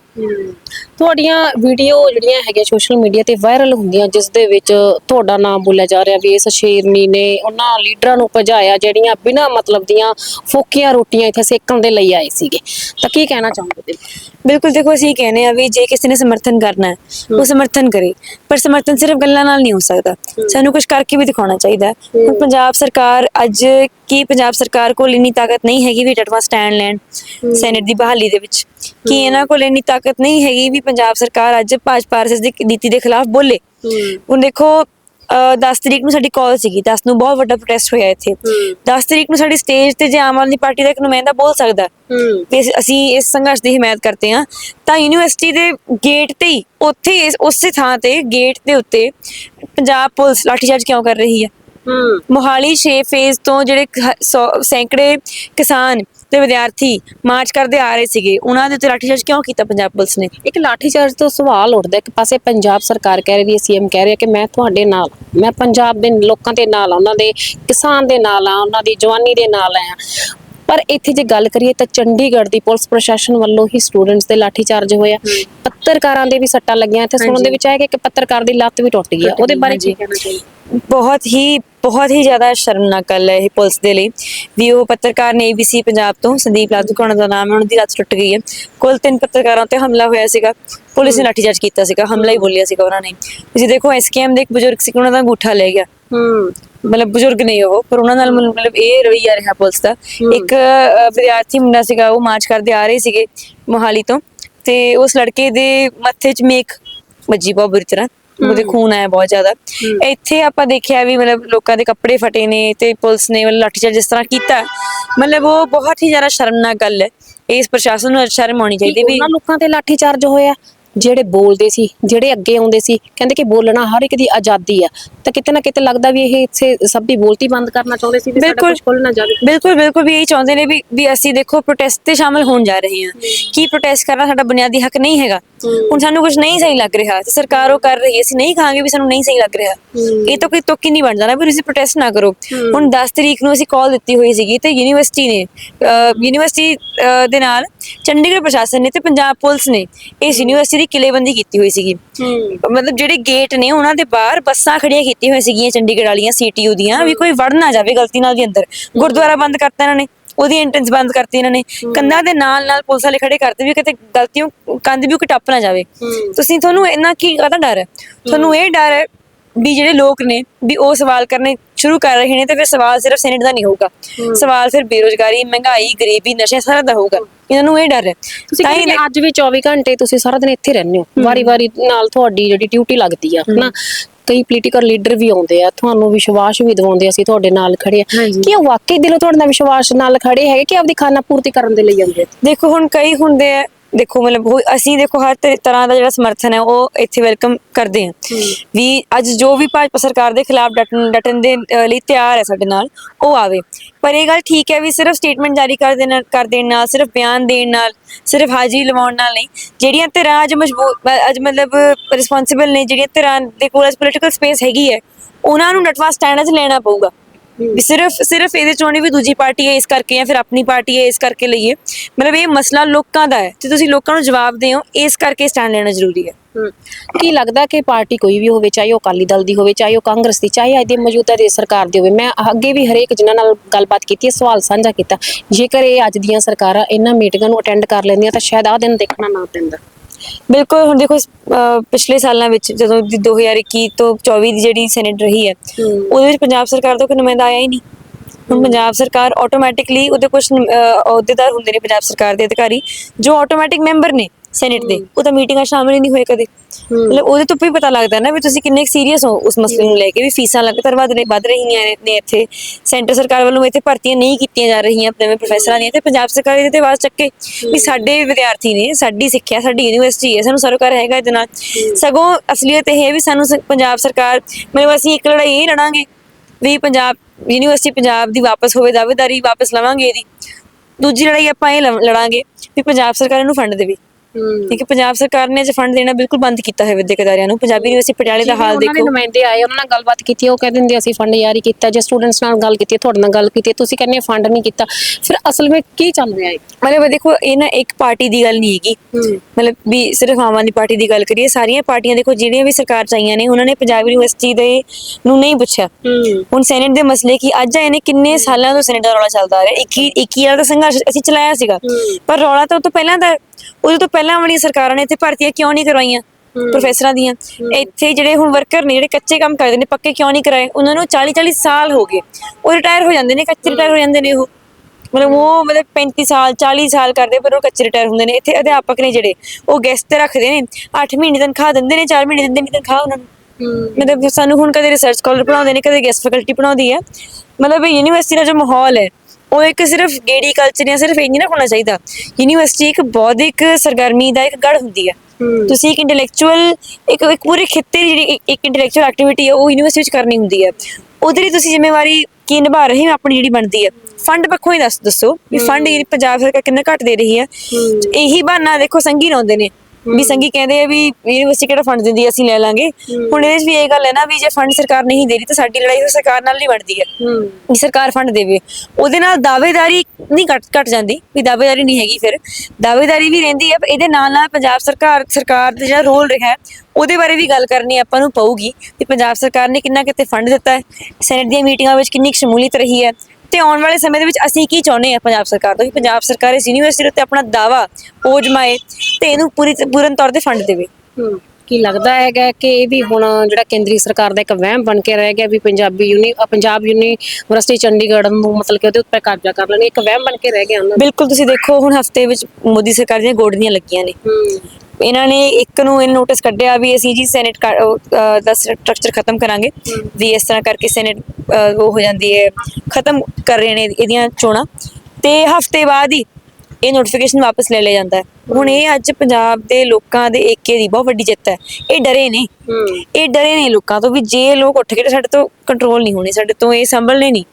A: ਤੁਹਾਡੀਆਂ ਵੀਡੀਓ ਜਿਹੜੀਆਂ ਹੈਗੀਆਂ ਸੋਸ਼ਲ ਮੀਡੀਆ ਤੇ ਵਾਇਰਲ ਹੁੰਦੀਆਂ ਜਿਸ ਦੇ ਵਿੱਚ ਤੁਹਾਡਾ ਨਾਮ ਬੋਲਿਆ ਜਾ ਰਿਹਾ ਵੀ ਇਸ ਸ਼ੇਰਨੀ ਨੇ ਉਹਨਾਂ ਲੀਡਰਾਂ ਨੂੰ ਭਜਾਇਆ ਜਿਹੜੀਆਂ ਬਿਨਾਂ ਮਤਲਬ ਦੀਆਂ ਫੋਕੀਆਂ ਰੋਟੀਆਂ ਇੱਥੇ ਸੇਕਣ ਦੇ ਲਈ ਆਏ ਸੀਗੇ। ਤਾਂ ਕੀ ਕਹਿਣਾ ਬਾਰੇ?
B: ਬਿਲਕੁਲ ਦੇਖੋ ਅਸੀਂ ਇਹ ਕਹਿੰਦੇ ਆ ਵੀ ਜੇ ਕਿਸੇ ਨੇ ਸਮਰਥਨ ਕਰਨਾ ਹੈ ਉਹ ਸਮਰਥਨ ਕਰੇ। ਪਰ ਸਮਰਥਨ ਸਿਰਫ ਗੱਲਾਂ ਨਾਲ ਨਹੀਂ ਹੋ ਸਕਦਾ। ਸਾਨੂੰ ਕੁਝ ਕਰਕੇ ਵੀ ਦਿਖਾਉਣਾ ਚਾਹੀਦਾ ਹੈ। ਹੁਣ ਪੰਜਾਬ ਸਰਕਾਰ ਅੱਜ ਕੀ ਪੰਜਾਬ ਸਰਕਾਰ ਕੋਲ ਇੰਨੀ ਤਾਕਤ ਨਹੀਂ ਹੈਗੀ ਵੀ ਡਟਵਾ ਸਟੈਂਡ ਲੈਣ ਸੈਨੇਟ ਦੀ ਬਹਾਲੀ ਦੇ ਵਿੱਚ ਕੀ ਇਹਨਾਂ ਕੋਲ ਇੰਨੀ ਤਾਕਤ ਨਹੀਂ ਹੈਗੀ ਵੀ ਪੰਜਾਬ ਸਰਕਾਰ ਅੱਜ ਭਾਜਪਾ ਆਰਐਸਐਸ ਦੀ ਨੀਤੀ ਦੇ ਖਿਲਾਫ ਬੋਲੇ। ਹੁਣ ਦੇਖੋ ਅ, 10 ਤਰੀਕ ਨੂੰ ਸਾਡੀ ਕਾਲ ਸੀਗੀ 10 ਨੂੰ ਬਹੁਤ ਵੱਡਾ ਪ੍ਰੋਟੈਸਟ ਹੋਇਆ ਇੱਥੇ। 10 ਤਰੀਕ ਨੂੰ ਸਾਡੀ ਸਟੇਜ ਤੇ ਜੇ ਆਮ ਆਦਮੀ ਪਾਰਟੀ ਦਾ ਇੱਕ ਨੁਮਾਇੰਦਾ ਬੋਲ ਸਕਦਾ ਵੀ ਅਸੀਂ- ਇਸ ਸੰਘਰਸ਼ ਦੀ ਹਮਾਇਤ ਕਰਦੇ ਹਾਂ ਤਾਂ ਯੂਨੀਵਰਸਿਟੀ ਦੇ ਗੇਟ ਤੇ ਹੀ ਉੱਥੇ ਉਸੇ ਥਾਂ ਤੇ ਗੇਟ ਦੇ ਉੱਤੇ ਪੰਜਾਬ ਪੁਲਿਸ ਲਾਠੀਚਾਰਜ ਕਿਉਂ ਕਰ ਰਹੀ ਹੈ? ਮੋਹਾਲੀ 6 ਫੇਜ਼ ਤੋਂ ਜਿਹੜੇ ਸੈਂਕੜੇ ਕਿਸਾਨ ਤੇ ਵਿਦਿਆਰਥੀ ਮਾਰਚ ਕਰਦੇ ਆ ਰਹੇ ਸੀਗੇ। ਉਹਨਾਂ ਦੇ ਉੱਤੇ ਲਾਠੀਚਾਰਜ ਕਿਉਂ ਕੀਤਾ ਪੰਜਾਬ ਪੁਲਿਸ ਨੇ?
A: ਇੱਕ ਲਾਠੀਚਾਰਜ ਤੋਂ ਸਵਾਲ ਉੱਠਦਾ ਇੱਕ ਪਾਸੇ ਪੰਜਾਬ ਸਰਕਾਰ ਕਹਿ ਰਹੀ ਹੈ, ਸੀਐਮ ਕਹਿ ਰਿਹਾ ਕਿ ਮੈਂ ਤੁਹਾਡੇ ਨਾਲ, ਮੈਂ ਪੰਜਾਬ ਦੇ ਲੋਕਾਂ ਦੇ ਨਾਲ ਆ ਉਹਨਾਂ ਦੇ ਕਿਸਾਨ ਦੇ ਨਾਲ ਆ ਉਹਨਾਂ ਦੀ ਜਵਾਨੀ ਦੇ ਨਾਲ ਆ ਪਰ ਇੱਥੇ ਜੇ ਗੱਲ ਕਰੀਏ ਤਾਂ ਚੰਡੀਗੜ੍ਹ ਦੀ ਪੁਲਿਸ ਪ੍ਰਸ਼ਾਸਨ ਵੱਲੋਂ ਹੀ ਸਟੂਡੈਂਟਸ ਦੇ ਲਾਠੀ ਚਾਰਜ ਹੋਇਆ ਪੱਤਰਕਾਰਾਂ ਦੇ ਵੀ ਸੱਟਾਂ ਲੱਗੀਆਂ ਇੱਥੇ। ਸੁਣਨ ਦੇ ਵਿੱਚ ਆਇਆ ਕਿ ਇੱਕ ਪੱਤਰਕਾਰ ਦੀ ਲੱਤ ਵੀ ਟੁੱਟ ਗਈ ਆ। ਉਹਦੇ ਬਾਰੇ ਕੀ ਕਹਿਣਾ ਚਾਹੀਦਾ
B: ਬਹੁਤ ਹੀ ਬਹੁਤ ਹੀ ਜ਼ਿਆਦਾ ਸ਼ਰਮਨਾਕ ਗੱਲ ਹੈ ਇਹ ਪੁਲਿਸ ਦੇ ਲਈ। ਵੀ ਉਹ ਪੱਤਰਕਾਰ ਨੇ ABC ਪੰਜਾਬ ਤੋਂ ਸੰਦੀਪ ਲਾਧੂਕਾਣਾ ਦਾ ਨਾਮ ਹੈ ਉਹਨਾਂ ਦੀ ਲੱਤ ਟੁੱਟ ਗਈ ਹੈ। ਕੁੱਲ ਤਿੰਨ ਪੱਤਰਕਾਰਾਂ ਤੇ ਹਮਲਾ ਹੋਇਆ ਸੀਗਾ। ਪੁਲਿਸ ਨੇ ਲਾਠੀਚਾਰਜ ਕੀਤਾ ਸੀਗਾ। ਹਮਲਾ ਹੀ ਬੋਲਿਆ ਸੀਗਾ ਉਹਨਾਂ ਨੇ। ਤੁਸੀਂ ਦੇਖੋ ਐਸਕੇਐਮ ਦੇ ਇੱਕ ਬਜ਼ੁਰਗ ਸੀ ਉਹਨਾਂ ਦਾ ਅੰਗੂਠਾ ਲੈ ਗਿਆ।
A: ਹੂੰ।
B: ਮਤਲਬ ਬਜ਼ੁਰਗ ਨਹੀਂ ਉਹ ਪਰ ਉਹਨਾਂ ਨਾਲ ਮਤਲਬ ਮਤਲਬ ਇਹ ਰਵਈਆ ਰਿਹਾ ਪੁਲਿਸ ਦਾ। ਇੱਕ ਵਿਦਿਆਰਥੀ ਮੁੰਡਾ ਸੀਗਾ ਉਹ ਮਾਰਚ ਕਰਦੇ ਆ ਰਹੇ ਸੀਗੇ ਮੋਹਾਲੀ ਤੋਂ। ਤੇ ਉਸ ਲੜਕੇ ਦੇ ਮੱਥੇ 'ਚ ਮੇਕ ਵੱਜੀ ਬਹੁਤ ਬੁਰੀ ਤਰ੍ਹਾਂ। ਉਹਦੇ ਖੂਨ ਆਇਆ ਬਹੁਤ ਜ਼ਿਆਦਾ। ਇੱਥੇ ਆਪਾਂ ਦੇਖਿਆ ਵੀ ਮਤਲਬ ਲੋਕਾਂ ਦੇ ਕੱਪੜੇ ਫਟੇ ਨੇ ਤੇ ਪੁਲਿਸ ਨੇ ਮਤਲਬ ਲਾਠੀਚਾਰਜ ਜਿਸ ਤਰ੍ਹਾਂ ਕੀਤਾ ਮਤਲਬ ਉਹ ਬਹੁਤ ਹੀ ਜ਼ਿਆਦਾ ਸ਼ਰਮਨਾਕ ਗੱਲ ਹੈ। ਇਸ ਪ੍ਰਸ਼ਾਸਨ ਨੂੰ ਸ਼ਰਮ ਆਉਣੀ ਚਾਹੀਦੀ ਵੀ
A: ਉਹਨਾਂ ਲੋਕਾਂ ਤੇ ਲਾਠੀ ਚਾਰਜ ਹੋਇਆ। ਜਿਹੜੇ ਬੋਲਦੇ ਸੀ ਜਿਹੜੇ ਅੱਗੇ ਆਉਂਦੇ ਸੀ ਕਹਿੰਦੇ ਕਿ ਬੋਲਣਾ ਹਰ ਇੱਕ ਦੀ ਆਜ਼ਾਦੀ ਆ। ਤਾਂ ਕਿਤੇ ਨਾ ਕਿਤੇ ਲੱਗਦਾ ਵੀ ਇਹ ਇੱਥੇ ਸਭ ਦੀ ਬੋਲਤੀ ਬੰਦ ਕਰਨਾ ਚਾਹੁੰਦੇ ਸੀ ਵੀ ਸਾਡਾ। ਕੁਝ ਖੁੱਲ ਨਾ ਜਾਵੇ।
B: ਬਿਲਕੁਲ ਬਿਲਕੁਲ ਵੀ ਇਹ ਚਾਹੁੰਦੇ ਨੇ ਵੀ ਵੀ ਅਸੀਂ ਦੇਖੋ ਪ੍ਰੋਟੈਸਟ ਤੇ ਸ਼ਾਮਲ ਹੋਣ ਜਾ ਰਹੇ ਹਾਂ। ਕੀ ਪ੍ਰੋਟੈਸਟ ਕਰਨਾ ਸਾਡਾ ਬੁਨਿਆਦੀ ਹੱਕ ਨਹੀਂ ਹੈਗਾ? ਹੁਣ ਸਾਨੂੰ ਕੁਝ ਨਹੀਂ ਸਹੀ ਲੱਗ ਰਿਹਾ। ਤੇ ਸਰਕਾਰ ਉਹ ਕਰ ਰਹੀ ਹੈ ਅਸੀਂ ਨਹੀਂ ਕਹਾਂਗੇ ਵੀ ਸਾਨੂੰ ਨਹੀਂ ਸਹੀ ਲੱਗ ਰਿਹਾ। ਇਹ ਤਾਂ ਕੋਈ ਤੁੱਕ ਨਹੀਂ ਬਣ ਜਾਣਾ ਵੀ ਤੁਸੀਂ ਪ੍ਰੋਟੈਸਟ ਨਾ ਕਰੋ। ਹੁਣ 10 ਤਰੀਕ ਨੂੰ ਅਸੀਂ ਕਾਲ ਦਿੱਤੀ ਹੋਈ ਸੀਗੀ ਤੇ ਯੂਨੀਵਰਸਿਟੀ ਨੇ ਯੂਨੀਵਰਸਿਟੀ ਦੇ ਨਾਲ ਚੰਡੀਗੜ੍ਹ ਪ੍ਰਸ਼ਾਸਨ ਨੇ ਤੇ ਪੰਜਾਬ ਪੁਲਿਸ ਨੇ ਇਸ ਯੂਨੀਵਰਸਿਟੀ ਦੀ ਕਿਲੇਬੰਦੀ ਕੀਤੀ ਹੋਈ ਸੀਗੀ। ਮਤਲਬ ਜਿਹੜੇ ਗੇਟ ਨੇ ਉਹਨਾਂ ਦੇ ਬਾਹਰ ਬੱਸਾਂ ਖੜੀਆਂ ਕੀਤੀਆਂ ਹੋਈਆਂ ਸੀਗੀਆਂ ਚੰਡੀਗੜ੍ਹ ਵਾਲੀਆਂ ਸੀਟੀਯੂ ਦੀਆਂ ਵੀ ਕੋਈ ਵੜ ਨਾ ਜਾਵੇ ਗਲਤੀ ਨਾਲ ਵੀ ਅੰਦਰ। ਗੁਰਦੁਆਰਾ ਬੰਦ ਕਰਤਾ ਇਹਨਾਂ ਨੇ ਉਹਦੀ ਐਂਟਰੈਂਸ ਬੰਦ ਕਰਤੀ ਇਹਨਾਂ ਨੇ। ਕੰਧਾਂ ਦੇ ਨਾਲ ਨਾਲ ਪੁਲਿਸ ਵਾਲੇ ਖੜੇ ਕਰਤੇ ਵੀ ਕਿਤੇ ਗਲਤੀਆਂ ਕੰਧ ਵੀ ਕੋਈ ਟੱਪ ਨਾ ਜਾਵੇ। ਤੁਸੀਂ ਤੁਹਾਨੂੰ ਇੰਨਾ ਕੀ ਕਾਹਦਾ ਡਰ ਹੈ। ਤੁਹਾਨੂੰ ਇਹ ਡਰ ਹੈ ਵੀ ਜਿਹੜੇ ਲੋਕ ਨੇ ਵੀ ਉਹ ਸਵਾਲ ਕਰਨੇ ਸ਼ੁਰੂ ਕਰ ਰਹੇ ਨੇ ਤੇ ਫਿਰ ਸਵਾਲ ਸਿਰਫ ਸੈਨੇਟ ਦਾ ਨਹੀਂ ਹੋਊਗਾ। ਸਵਾਲ ਫਿਰ ਬੇਰੋਜ਼ਗਾਰੀ ਮਹਿੰਗਾਈ ਗਰੀਬੀ ਨਸ਼ੇ ਸਾਰਾ ਦਾ ਹੋਊਗਾ। ਇਹਨਾਂ ਨੂੰ ਇਹ ਡਰ ਹੈ।
A: ਤੁਸੀਂ
B: ਤਾਂ ਹੀ
A: ਅੱਜ ਵੀ 24 ਘੰਟੇ ਤੁਸੀਂ ਸਾਰਾ ਦਿਨ ਇੱਥੇ ਰਹਿੰਦੇ ਹੋ। ਵਾਰੀ-ਵਾਰੀ ਨਾਲ ਤੁਹਾਡੀ ਜਿਹੜੀ ਡਿਊਟੀ ਲੱਗਦੀ ਆ ਹਨਾ? ਕਈ ਪੋਲੀਟੀਕਲ ਲੀਡਰ ਵੀ ਆਉਂਦੇ ਆ ਤੁਹਾਨੂੰ ਵਿਸ਼ਵਾਸ ਵੀ ਦਿਵਾਉਂਦੇ ਅਸੀਂ ਤੁਹਾਡੇ ਨਾਲ ਖੜੇ ਆ। ਕੀ ਉਹ ਵਾਕਈ ਦਿਲੋਂ ਤੁਹਾਡੇ ਨਾਲ ਵਿਸ਼ਵਾਸ ਨਾਲ ਖੜੇ ਹੈਗੇ ਕਿ ਆਪਦੀ ਖਾਨਾ ਪੂਰਤੀ ਕਰਨ ਦੇ ਲਈ ਆਉਂਦੇ ਆ?
B: ਦੇਖੋ ਹੁਣ ਕਈ ਹੁੰਦੇ ਆ ਦੇਖੋ ਮਤਲਬ ਉਹ- ਅਸੀਂ ਦੇਖੋ ਹਰ ਤ- ਤਰ੍ਹਾਂ ਦਾ ਜਿਹੜਾ ਸਮਰਥਨ ਹੈ ਉਹ ਇੱਥੇ ਵੈਲਕਮ ਕਰਦੇ ਹਾਂ। ਵੀ ਅੱਜ ਜੋ ਵੀ ਭਾਜਪਾ ਸਰਕਾਰ ਦੇ ਖਿਲਾਫ ਡਟਣ ਡਟਣ ਦੇ ਅ, ਲਈ ਤਿਆਰ ਹੈ ਸਾਡੇ ਨਾਲ ਉਹ ਆਵੇ। ਪਰ ਇਹ ਗੱਲ ਠੀਕ ਹੈ ਵੀ ਸਿਰਫ ਸਟੇਟਮੈਂਟ ਜਾਰੀ ਕਰ ਦੇਣ ਕਰ ਦੇਣ ਨਾਲ ਸਿਰਫ ਬਿਆਨ ਦੇਣ ਨਾਲ ਸਿਰਫ ਹਾਜ਼ਰੀ ਲਵਾਉਣ ਨਾਲ ਨਹੀਂ ਜਿਹੜੀਆਂ ਧਿਰਾਂ ਅੱਜ ਮਜ਼ਬੂਤ ਅੱਜ ਮਤਲਬ ਰਿਸਪੌਂਸਿਬਲ ਨੇ ਜਿਹੜੀਆਂ ਧਿਰਾਂ ਦੇ ਕੋਲ ਅੱਜ ਪੋਲੀਟੀਕਲ ਸਪੇਸ ਹੈਗੀ ਹੈ ਉਹਨਾਂ ਨੂੰ ਨਟਵਾ ਸਟੈਂਡ 'ਚ ਲੈਣਾ ਪਊਗਾ। ਵੀ ਸਿਰਫ ਸਿਰਫ ਇਹਦੇ ਚੋਂ ਵੀ ਦੂਜੀ ਪਾਰਟੀ ਹੈ, ਇਸ ਕਰਕੇ ਜਾਂ ਫਿਰ ਆਪਣੀ ਪਾਰਟੀ ਹੈ, ਇਸ ਕਰਕੇ ਲਈਏ। ਮਤਲਬ ਇਹ ਮਸਲਾ ਲੋਕਾਂ ਦਾ ਹੈ, ਤੇ ਤੁਸੀਂ ਲੋਕਾਂ ਨੂੰ ਜਵਾਬ ਦਿਓ, ਇਸ ਕਰਕੇ ਸਟੈਂਡ ਲੈਣਾ ਜ਼ਰੂਰੀ ਹੈ।
A: ਕੀ ਲੱਗਦਾ ਕਿ ਪਾਰਟੀ ਕੋਈ ਵੀ ਹੋਵੇ, ਚਾਹੇ ਉਹ ਅਕਾਲੀ ਦਲ ਦੀ ਹੋਵੇ, ਚਾਹੇ ਉਹ ਕਾਂਗਰਸ ਦੀ, ਚਾਹੇ ਅੱਜ ਦੇ ਮੌਜੂਦਾ ਦੇ ਸਰਕਾਰ ਦੀ ਹੋਵੇ, ਮੈਂ ਅੱਗੇ ਵੀ ਹਰੇਕ ਜਿਨ੍ਹਾਂ ਨਾਲ ਗੱਲਬਾਤ ਕੀਤੀ ਹੈ, ਸਵਾਲ ਸਾਂਝਾ ਕੀਤਾ। ਜੇਕਰ ਇਹ ਅੱਜ ਦੀਆਂ ਸਰਕਾਰਾਂ ਇਹਨਾਂ ਮੀਟਿੰਗਾਂ ਨੂੰ ਅਟੈਂਡ ਕਰ ਲੈਂਦੀਆਂ, ਤਾਂ ਸ਼ਾਇਦ ਆਹ ਦਿਨ ਦੇਖਣਾ ਨਾ ਪੈਂਦਾ।
B: ਬਿਲਕੁਲ ਹੁਣ ਦੇਖੋ ਅਹ ਪਿਛਲੇ ਸਾਲਾਂ ਵਿੱਚ ਜਦੋਂ ਦੀ 2021 ਤੋਂ 24 ਦੀ ਜਿਹੜੀ ਸੈਨੇਟ ਰਹੀ ਹੈ ਉਹਦੇ ਵਿੱਚ ਪੰਜਾਬ ਸਰਕਾਰ ਦਾ ਕੋਈ ਨੁਮਾਇੰਦਾ ਆਇਆ ਹੀ ਨਹੀਂ। ਹੁਣ ਪੰਜਾਬ ਸਰਕਾਰ ਆਟੋਮੈਟਿਕਲੀ ਉਹਦੇ ਕੁਝ ਅਹੁਦੇਦਾਰ ਹੁੰਦੇ ਨੇ ਪੰਜਾਬ ਸਰਕਾਰ ਦੇ ਅਧਿਕਾਰੀ ਜੋ ਆਟੋਮੈਟਿਕ ਮੈਂਬਰ ਨੇ। ਸੈਨੇਟ ਦੇ। ਉਹ ਤਾਂ ਮੀਟਿੰਗਾਂ ਸ਼ਾਮਿਲ ਹੀ ਨਹੀਂ ਹੋਏ ਕਦੇ। ਮਤਲਬ ਉਹਦੇ ਤੋਂ ਵੀ ਪਤਾ ਲੱਗਦਾ ਨਾ ਵੀ ਤੁਸੀਂ ਕਿੰਨੇ ਸੀਰੀਅਸ ਹੋ ਉਸ ਮਸਲੇ ਨੂੰ ਲੈ ਕੇ ਵੀ ਫੀਸਾਂ ਲਗਾਤਾਰ ਵਧ ਰਹੀ ਵੱਧ ਰਹੀਆਂ ਨੇ- ਇੱਥੇ। ਸੈਂਟਰ ਸਰਕਾਰ ਵੱਲੋਂ ਇੱਥੇ ਭਰਤੀਆਂ ਨਹੀਂ ਕੀਤੀਆਂ ਜਾ ਰਹੀਆਂ ਜਿਵੇਂ ਪ੍ਰੋਫੈਸਰਾਂ ਦੀਆਂ। ਤੇ ਪੰਜਾਬ ਸਰਕਾਰ ਇਹਦੇ ਤੇ ਆਵਾਜ਼ ਚੱਕੇ ਵੀ ਸਾਡੇ ਵਿਦਿਆਰਥੀ ਨੇ ਸਾਡੀ ਸਿੱਖਿਆ ਸਾਡੀ ਯੂਨੀਵਰਸਿਟੀ ਹੈ ਸਾਨੂੰ ਸਰਕਾਰ ਹੈਗਾ ਇਹਦੇ ਨਾਲ। ਸਗੋਂ ਅਸਲੀਅਤ ਇਹ ਹੈ ਵੀ ਸਾਨੂੰ ਪੰਜਾਬ ਸਰਕਾਰ ਮਤਲਬ ਅਸੀਂ ਇੱਕ ਲੜਾਈ ਇਹ ਲੜਾਂਗੇ ਵੀ ਪੰਜਾਬ ਯੂਨੀਵਰਸਿਟੀ ਪੰਜਾਬ ਦੀ ਵਾਪਸ ਹੋਵੇ ਦਾਅਵੇਦਾਰੀ ਵਾਪਸ ਲਵਾਂਗੇ ਇਹਦੀ। ਦੂਜੀ ਲੜਾਈ ਆਪਾਂ ਇਹ ਲੜ- ਲੜਾਂਗੇ ਵੀ ਪੰਜਾਬ ਸਰਕਾਰ ਇਹਨੂੰ ਫੰਡ ਦੇਵੇ। ਕਿਉਂਕਿ ਪੰਜਾਬ ਸਰਕਾਰ ਨੇ ਜੇ ਫੰਡ ਦੇਣਾ ਬਿਲਕੁਲ ਬੰਦ ਕੀਤਾ ਹੈ ਵਿਦਿਅਕ ਅਦਾਰਿਆਂ ਨੂੰ। ਪੰਜਾਬੀ ਯੂਨੀਵਰਸਿਟੀ ਪਟਿਆਲੇ ਦਾ ਹਾਲ
A: ਉਹਨਾਂ ਦੇ
B: ਦੇਖੋ।
A: ਨੁਮਾਇੰਦੇ ਆਏ ਉਹਨਾਂ ਨਾਲ ਗੱਲਬਾਤ ਕੀਤੀ ਉਹ ਕਹਿੰਦੇ ਹੁੰਦੇ ਅਸੀਂ ਫੰਡ ਜਾਰੀ ਕੀਤਾ ਜੇ ਸਟੂਡੈਂਟਸ ਨਾਲ ਗੱਲ ਕੀਤੀ ਤੁਹਾਡੇ ਨਾਲ ਗੱਲ ਕੀਤੀ ਤੁਸੀਂ ਕਹਿੰਦੇ ਫੰਡ ਨਹੀਂ ਕੀਤਾ। ਫਿਰ ਅਸਲ ਵਿੱਚ ਕੀ ਚੱਲ ਰਿਹਾ ਹੈ?
B: ਮਤਲਬ ਦੇਖੋ ਇਹ ਨਾ ਇੱਕ ਪਾਰਟੀ ਦੀ ਗੱਲ ਨਹੀਂ ਹੈਗੀ। ਮਤਲਬ ਵੀ ਸਿਰਫ ਆਮ ਆਦਮੀ ਪਾਰਟੀ ਦੀ ਗੱਲ ਕਰੀਏ ਸਾਰੀਆਂ ਪਾਰਟੀਆਂ ਦੇਖੋ ਜਿਹੜੀਆਂ ਵੀ ਸਰਕਾਰ ਚਾਹੀਆਂ ਨੇ ਉਹਨਾਂ ਨੇ ਪੰਜਾਬ ਯੂਨੀਵਰਸਿਟੀ ਦੇ ਨੂੰ ਨਹੀਂ ਪੁੱਛਿਆ। ਹੁਣ ਸੈਨੇਟ ਦੇ ਮਸਲੇ ਕੀ ਅੱਜ ਆਏ ਨੇ ਕਿੰਨੇ ਸਾਲਾਂ ਤੋਂ ਸੈਨੇਟ ਦਾ ਰੌਲਾ ਚੱਲਦਾ ਆ ਰਿਹਾ। 21 21 ਵਾਲਾ ਦਾ ਸੰਘਰਸ਼ ਅਸੀਂ ਚਲਾਇਆ ਸੀਗਾ। ਪਰ ਰੌਲਾ ਤਾਂ ਉਹ ਤੋਂ ਪਹਿਲਾਂ ਦਾ ਉਹਦੇ ਤੋਂ ਪਹਿਲਾਂ ਵਾਲੀਆਂ ਸਰਕਾਰਾਂ ਨੇ ਇੱਥੇ ਭਰਤੀਆਂ ਕਿਉਂ ਨਹੀਂ ਕਰਵਾਈਆਂ ਪ੍ਰੋਫੈਸਰਾਂ ਦੀਆਂ? ਇੱਥੇ ਜਿਹੜੇ ਹੁਣ ਵਰਕਰ ਨੇ ਜਿਹੜੇ ਕੱਚੇ ਕੰਮ ਕਰਦੇ ਨੇ ਪੱਕੇ ਕਿਉਂ ਨਹੀਂ ਕਰਾਏ? ਉਹਨਾਂ ਨੂੰ 40 40 ਸਾਲ ਹੋ ਗਏ। ਉਹ ਰਿਟਾਇਰ ਹੋ ਜਾਂਦੇ ਨੇ ਕੱਚੇ ਰਿਟਾਇਰ ਹੋ ਜਾਂਦੇ ਨੇ ਉਹ। ਮਤਲਬ ਉਹ ਮਤਲਬ 35 ਸਾਲ 40 ਸਾਲ ਕਰਦੇ ਪਰ ਉਹ ਕੱਚੇ ਰਿਟਾਇਰ ਹੁੰਦੇ ਨੇ। ਇੱਥੇ ਅਧਿਆਪਕ ਨੇ ਜਿਹੜੇ ਉਹ ਗੈਸਟ ਤੇ ਰੱਖਦੇ ਨੇ। 8 ਮਹੀਨੇ ਤਨਖਾਹ ਦਿੰਦੇ ਨੇ 4 ਮਹੀਨੇ ਦਿੰਦੇ ਨਹੀਂ ਤਨਖਾਹ ਉਹਨਾਂ ਨੂੰ। ਮਤਲਬ ਸਾਨੂੰ ਹੁਣ ਕਦੇ ਰਿਸਰਚ ਸਕਾਲਰ ਪੜਾਉਂਦੇ ਨੇ ਕਦੇ ਗੈਸਟ ਫੈਕਲਟੀ ਪੜਾਉਂਦੀ ਹੈ। ਮਤਲਬ ਯੂਨੀਵਰਸਿਟੀ ਦਾ ਜੋ ਮਾਹੌਲ ਹੈ ਉਹ ਇੱਕ ਸਿਰਫ ਗੇੜੀ ਕਲਚਰ ਜਾਂ ਸਿਰਫ ਨਹੀਂ ਨਾ ਹੋਣਾ ਚਾਹੀਦਾ। ਯੂਨੀਵਰਸਿਟੀ ਇੱਕ ਬੌਧਿਕ ਸਰਗਰਮੀ ਦਾ ਇੱਕ ਗੜ ਹੁੰਦੀ ਹੈ। ਤੁਸੀਂ ਇੱਕ ਇੰਟੈਲੈਕਚੁਅਲ ਇੱਕ ਇੱਕ ਪੂਰੇ ਖਿੱਤੇ ਦੀ ਜਿਹੜੀ ਇੱਕ- ਇੰਟੈਲੈਕਚੁਅਲ ਐਕਟੀਵਿਟੀ ਹੈ ਉਹ ਯੂਨੀਵਰਸਿਟੀ ਵਿੱਚ ਕਰਨੀ ਹੁੰਦੀ ਹੈ। ਉਹਦੇ ਲਈ ਤੁਸੀਂ ਜ਼ਿੰਮੇਵਾਰੀ ਕੀ ਨਿਭਾ ਰਹੇ ਹੋ? ਆਪਣੀ ਜਿਹੜੀ ਬਣਦੀ ਹੈ। ਫੰਡ ਪੱਖੋਂ ਹੀ ਦੱਸ ਦੱਸੋ ਵੀ ਫੰਡ ਪੰਜਾਬ ਸਰਕਾਰ ਕਿੰਨਾ ਘੱਟ ਦੇ ਰਹੀ ਹੈ। ਇਹੀ ਬਹਾਨਾ ਦੇਖੋ ਸੰਗੀ ਲਾਉਂਦੇ ਨੇ। ਵੀ ਸੰਗੀ ਕਹਿੰਦੇ ਆ ਵੀ ਯੂਨੀਵਰਸਿਟੀ ਕਿਹੜਾ ਫੰਡ ਦਿੰਦੀ ਹੈ, ਅਸੀਂ ਲੈ ਲਾਂਗੇ। ਹੁਣ ਇਹਦੇ ਵਿੱਚ ਵੀ ਇਹ ਗੱਲ ਹੈ ਨਾ ਵੀ ਜੇ ਫੰਡ ਸਰਕਾਰ ਨਹੀਂ ਦੇ ਰਹੀ ਤਾਂ ਸਾਡੀ ਲੜਾਈ ਸਰਕਾਰ ਨਾਲ ਨਹੀਂ ਬਣਦੀ ਹੈ। ਵੀ ਸਰਕਾਰ ਫੰਡ ਦੇਵੇ। ਉਹਦੇ ਨਾਲ ਦਾਅਵੇਦਾਰੀ ਨਹੀਂ ਘਟ ਘਟ ਜਾਂਦੀ ਵੀ ਦਾਅਵੇਦਾਰੀ ਨਹੀਂ ਹੈਗੀ ਫਿਰ। ਦਾਅਵੇਦਾਰੀ ਵੀ ਰਹਿੰਦੀ ਹੈ ਪਰ ਇਹਦੇ ਨਾਲ ਨਾਲ ਪੰਜਾਬ ਸਰਕਾਰ ਸਰਕਾਰ ਦਾ ਜਿਹੜਾ ਰੋਲ ਰਿਹਾ ਹੈ ਉਹਦੇ ਬਾਰੇ ਵੀ ਗੱਲ ਕਰਨੀ ਆਪਾਂ ਨੂੰ ਪਊਗੀ ਕਿ ਪੰਜਾਬ ਸਰਕਾਰ ਨੇ ਕਿੰਨਾ ਕਿਤੇ ਫੰਡ ਦਿੱਤਾ ਹੈ। ਸੈਨੇਟ ਦੀਆਂ ਮੀਟਿੰਗਾਂ ਵਿੱਚ ਕਿੰਨੀ ਕੁ ਸ਼ਮੂਲੀਅਤ ਰਹੀ ਹੈ। ਤੇ ਆਉਣ ਵਾਲੇ ਸਮੇਂ ਦੇ ਵਿੱਚ ਅਸੀਂ ਕੀ ਚਾਹੁੰਦੇ ਹਾਂ ਪੰਜਾਬ ਸਰਕਾਰ ਤੋਂ? ਕਿ ਪੰਜਾਬ ਸਰਕਾਰ ਇਸ ਯੂਨੀਵਰਸਿਟੀ ਉੱਤੇ ਆਪਣਾ ਦਾਵਾ ਉਹ ਜਮਾਏ ਤੇ ਇਹਨੂੰ ਪੂਰੀ ਪੂਰਨ ਤੌਰ ਤੇ ਫੰਡ ਦੇਵੇ।
A: ਕੀ ਲੱਗਦਾ ਹੈਗਾ ਕਿ ਇਹ ਵੀ ਹੁਣ ਜਿਹੜਾ ਕੇਂਦਰੀ ਸਰਕਾਰ ਦਾ ਇੱਕ ਵਹਿਮ ਬਣ ਕੇ ਰਹਿ ਗਿਆ ਵੀ ਪੰਜਾਬੀ ਯੂਨੀ ਪੰਜਾਬ ਯੂਨੀਵਰਸਿਟੀ ਚੰਡੀਗੜ੍ਹ ਨੂੰ ਮਤਲਬ ਕਿ ਉਹਦੇ ਉੱਪਰ ਕਬਜ਼ਾ ਕਰ ਲੈਣੀ ਇੱਕ ਵਹਿਮ ਬਣ ਕੇ ਰਹਿ ਗਿਆ ਉਹਨਾਂ
B: ਬਿਲਕੁਲ ਤੁਸੀਂ ਦੇਖੋ ਹੁਣ ਹਫ਼ਤੇ ਵਿੱਚ ਮੋਦੀ ਸਰਕਾਰ ਦੀਆਂ ਗੋਡਨੀਆਂ ਲੱਗੀਆਂ ਨੇ। ਇਹਨਾਂ ਨੇ ਇੱਕ ਨੂੰ ਇਹ ਨੋਟਿਸ ਕੱਢਿਆ ਵੀ ਅਸੀਂ ਜੀ ਸੈਨੇਟ ਕਾ- ਦਾ ਸਟਰਕਚਰ ਖਤਮ ਕਰਾਂਗੇ ਵੀ ਇਸ ਤਰ੍ਹਾਂ ਕਰਕੇ ਸੈਨੇਟ ਉਹ ਹੋ ਜਾਂਦੀ ਹੈ ਖਤਮ ਕਰ ਰਹੇ ਨੇ ਇਹਦੀਆਂ ਚੋਣਾਂ। ਤੇ ਹਫ਼ਤੇ ਬਾਅਦ ਹੀ ਇਹ ਨੋਟੀਫਿਕੇਸ਼ਨ ਵਾਪਸ ਲੈ ਲਿਆ ਜਾਂਦਾ ਹੈ। ਹੁਣ ਇਹ ਅੱਜ ਪੰਜਾਬ ਦੇ ਲੋਕਾਂ ਦੇ ਏਕੇ ਦੀ ਬਹੁਤ ਵੱਡੀ ਜਿੱਤ ਹੈ। ਇਹ ਡਰੇ ਨੇ। ਇਹ ਡਰੇ ਨੇ ਲੋਕਾਂ ਤੋਂ ਵੀ ਜੇ ਲੋਕ ਉੱਠ ਗਏ ਤਾਂ ਸਾਡੇ ਤੋਂ ਕੰਟਰੋਲ ਨਹੀਂ ਹੋਣੀ ਸਾਡੇ ਤੋਂ ਇਹ ਸੰਭਲਣੇ ਨਹੀਂ।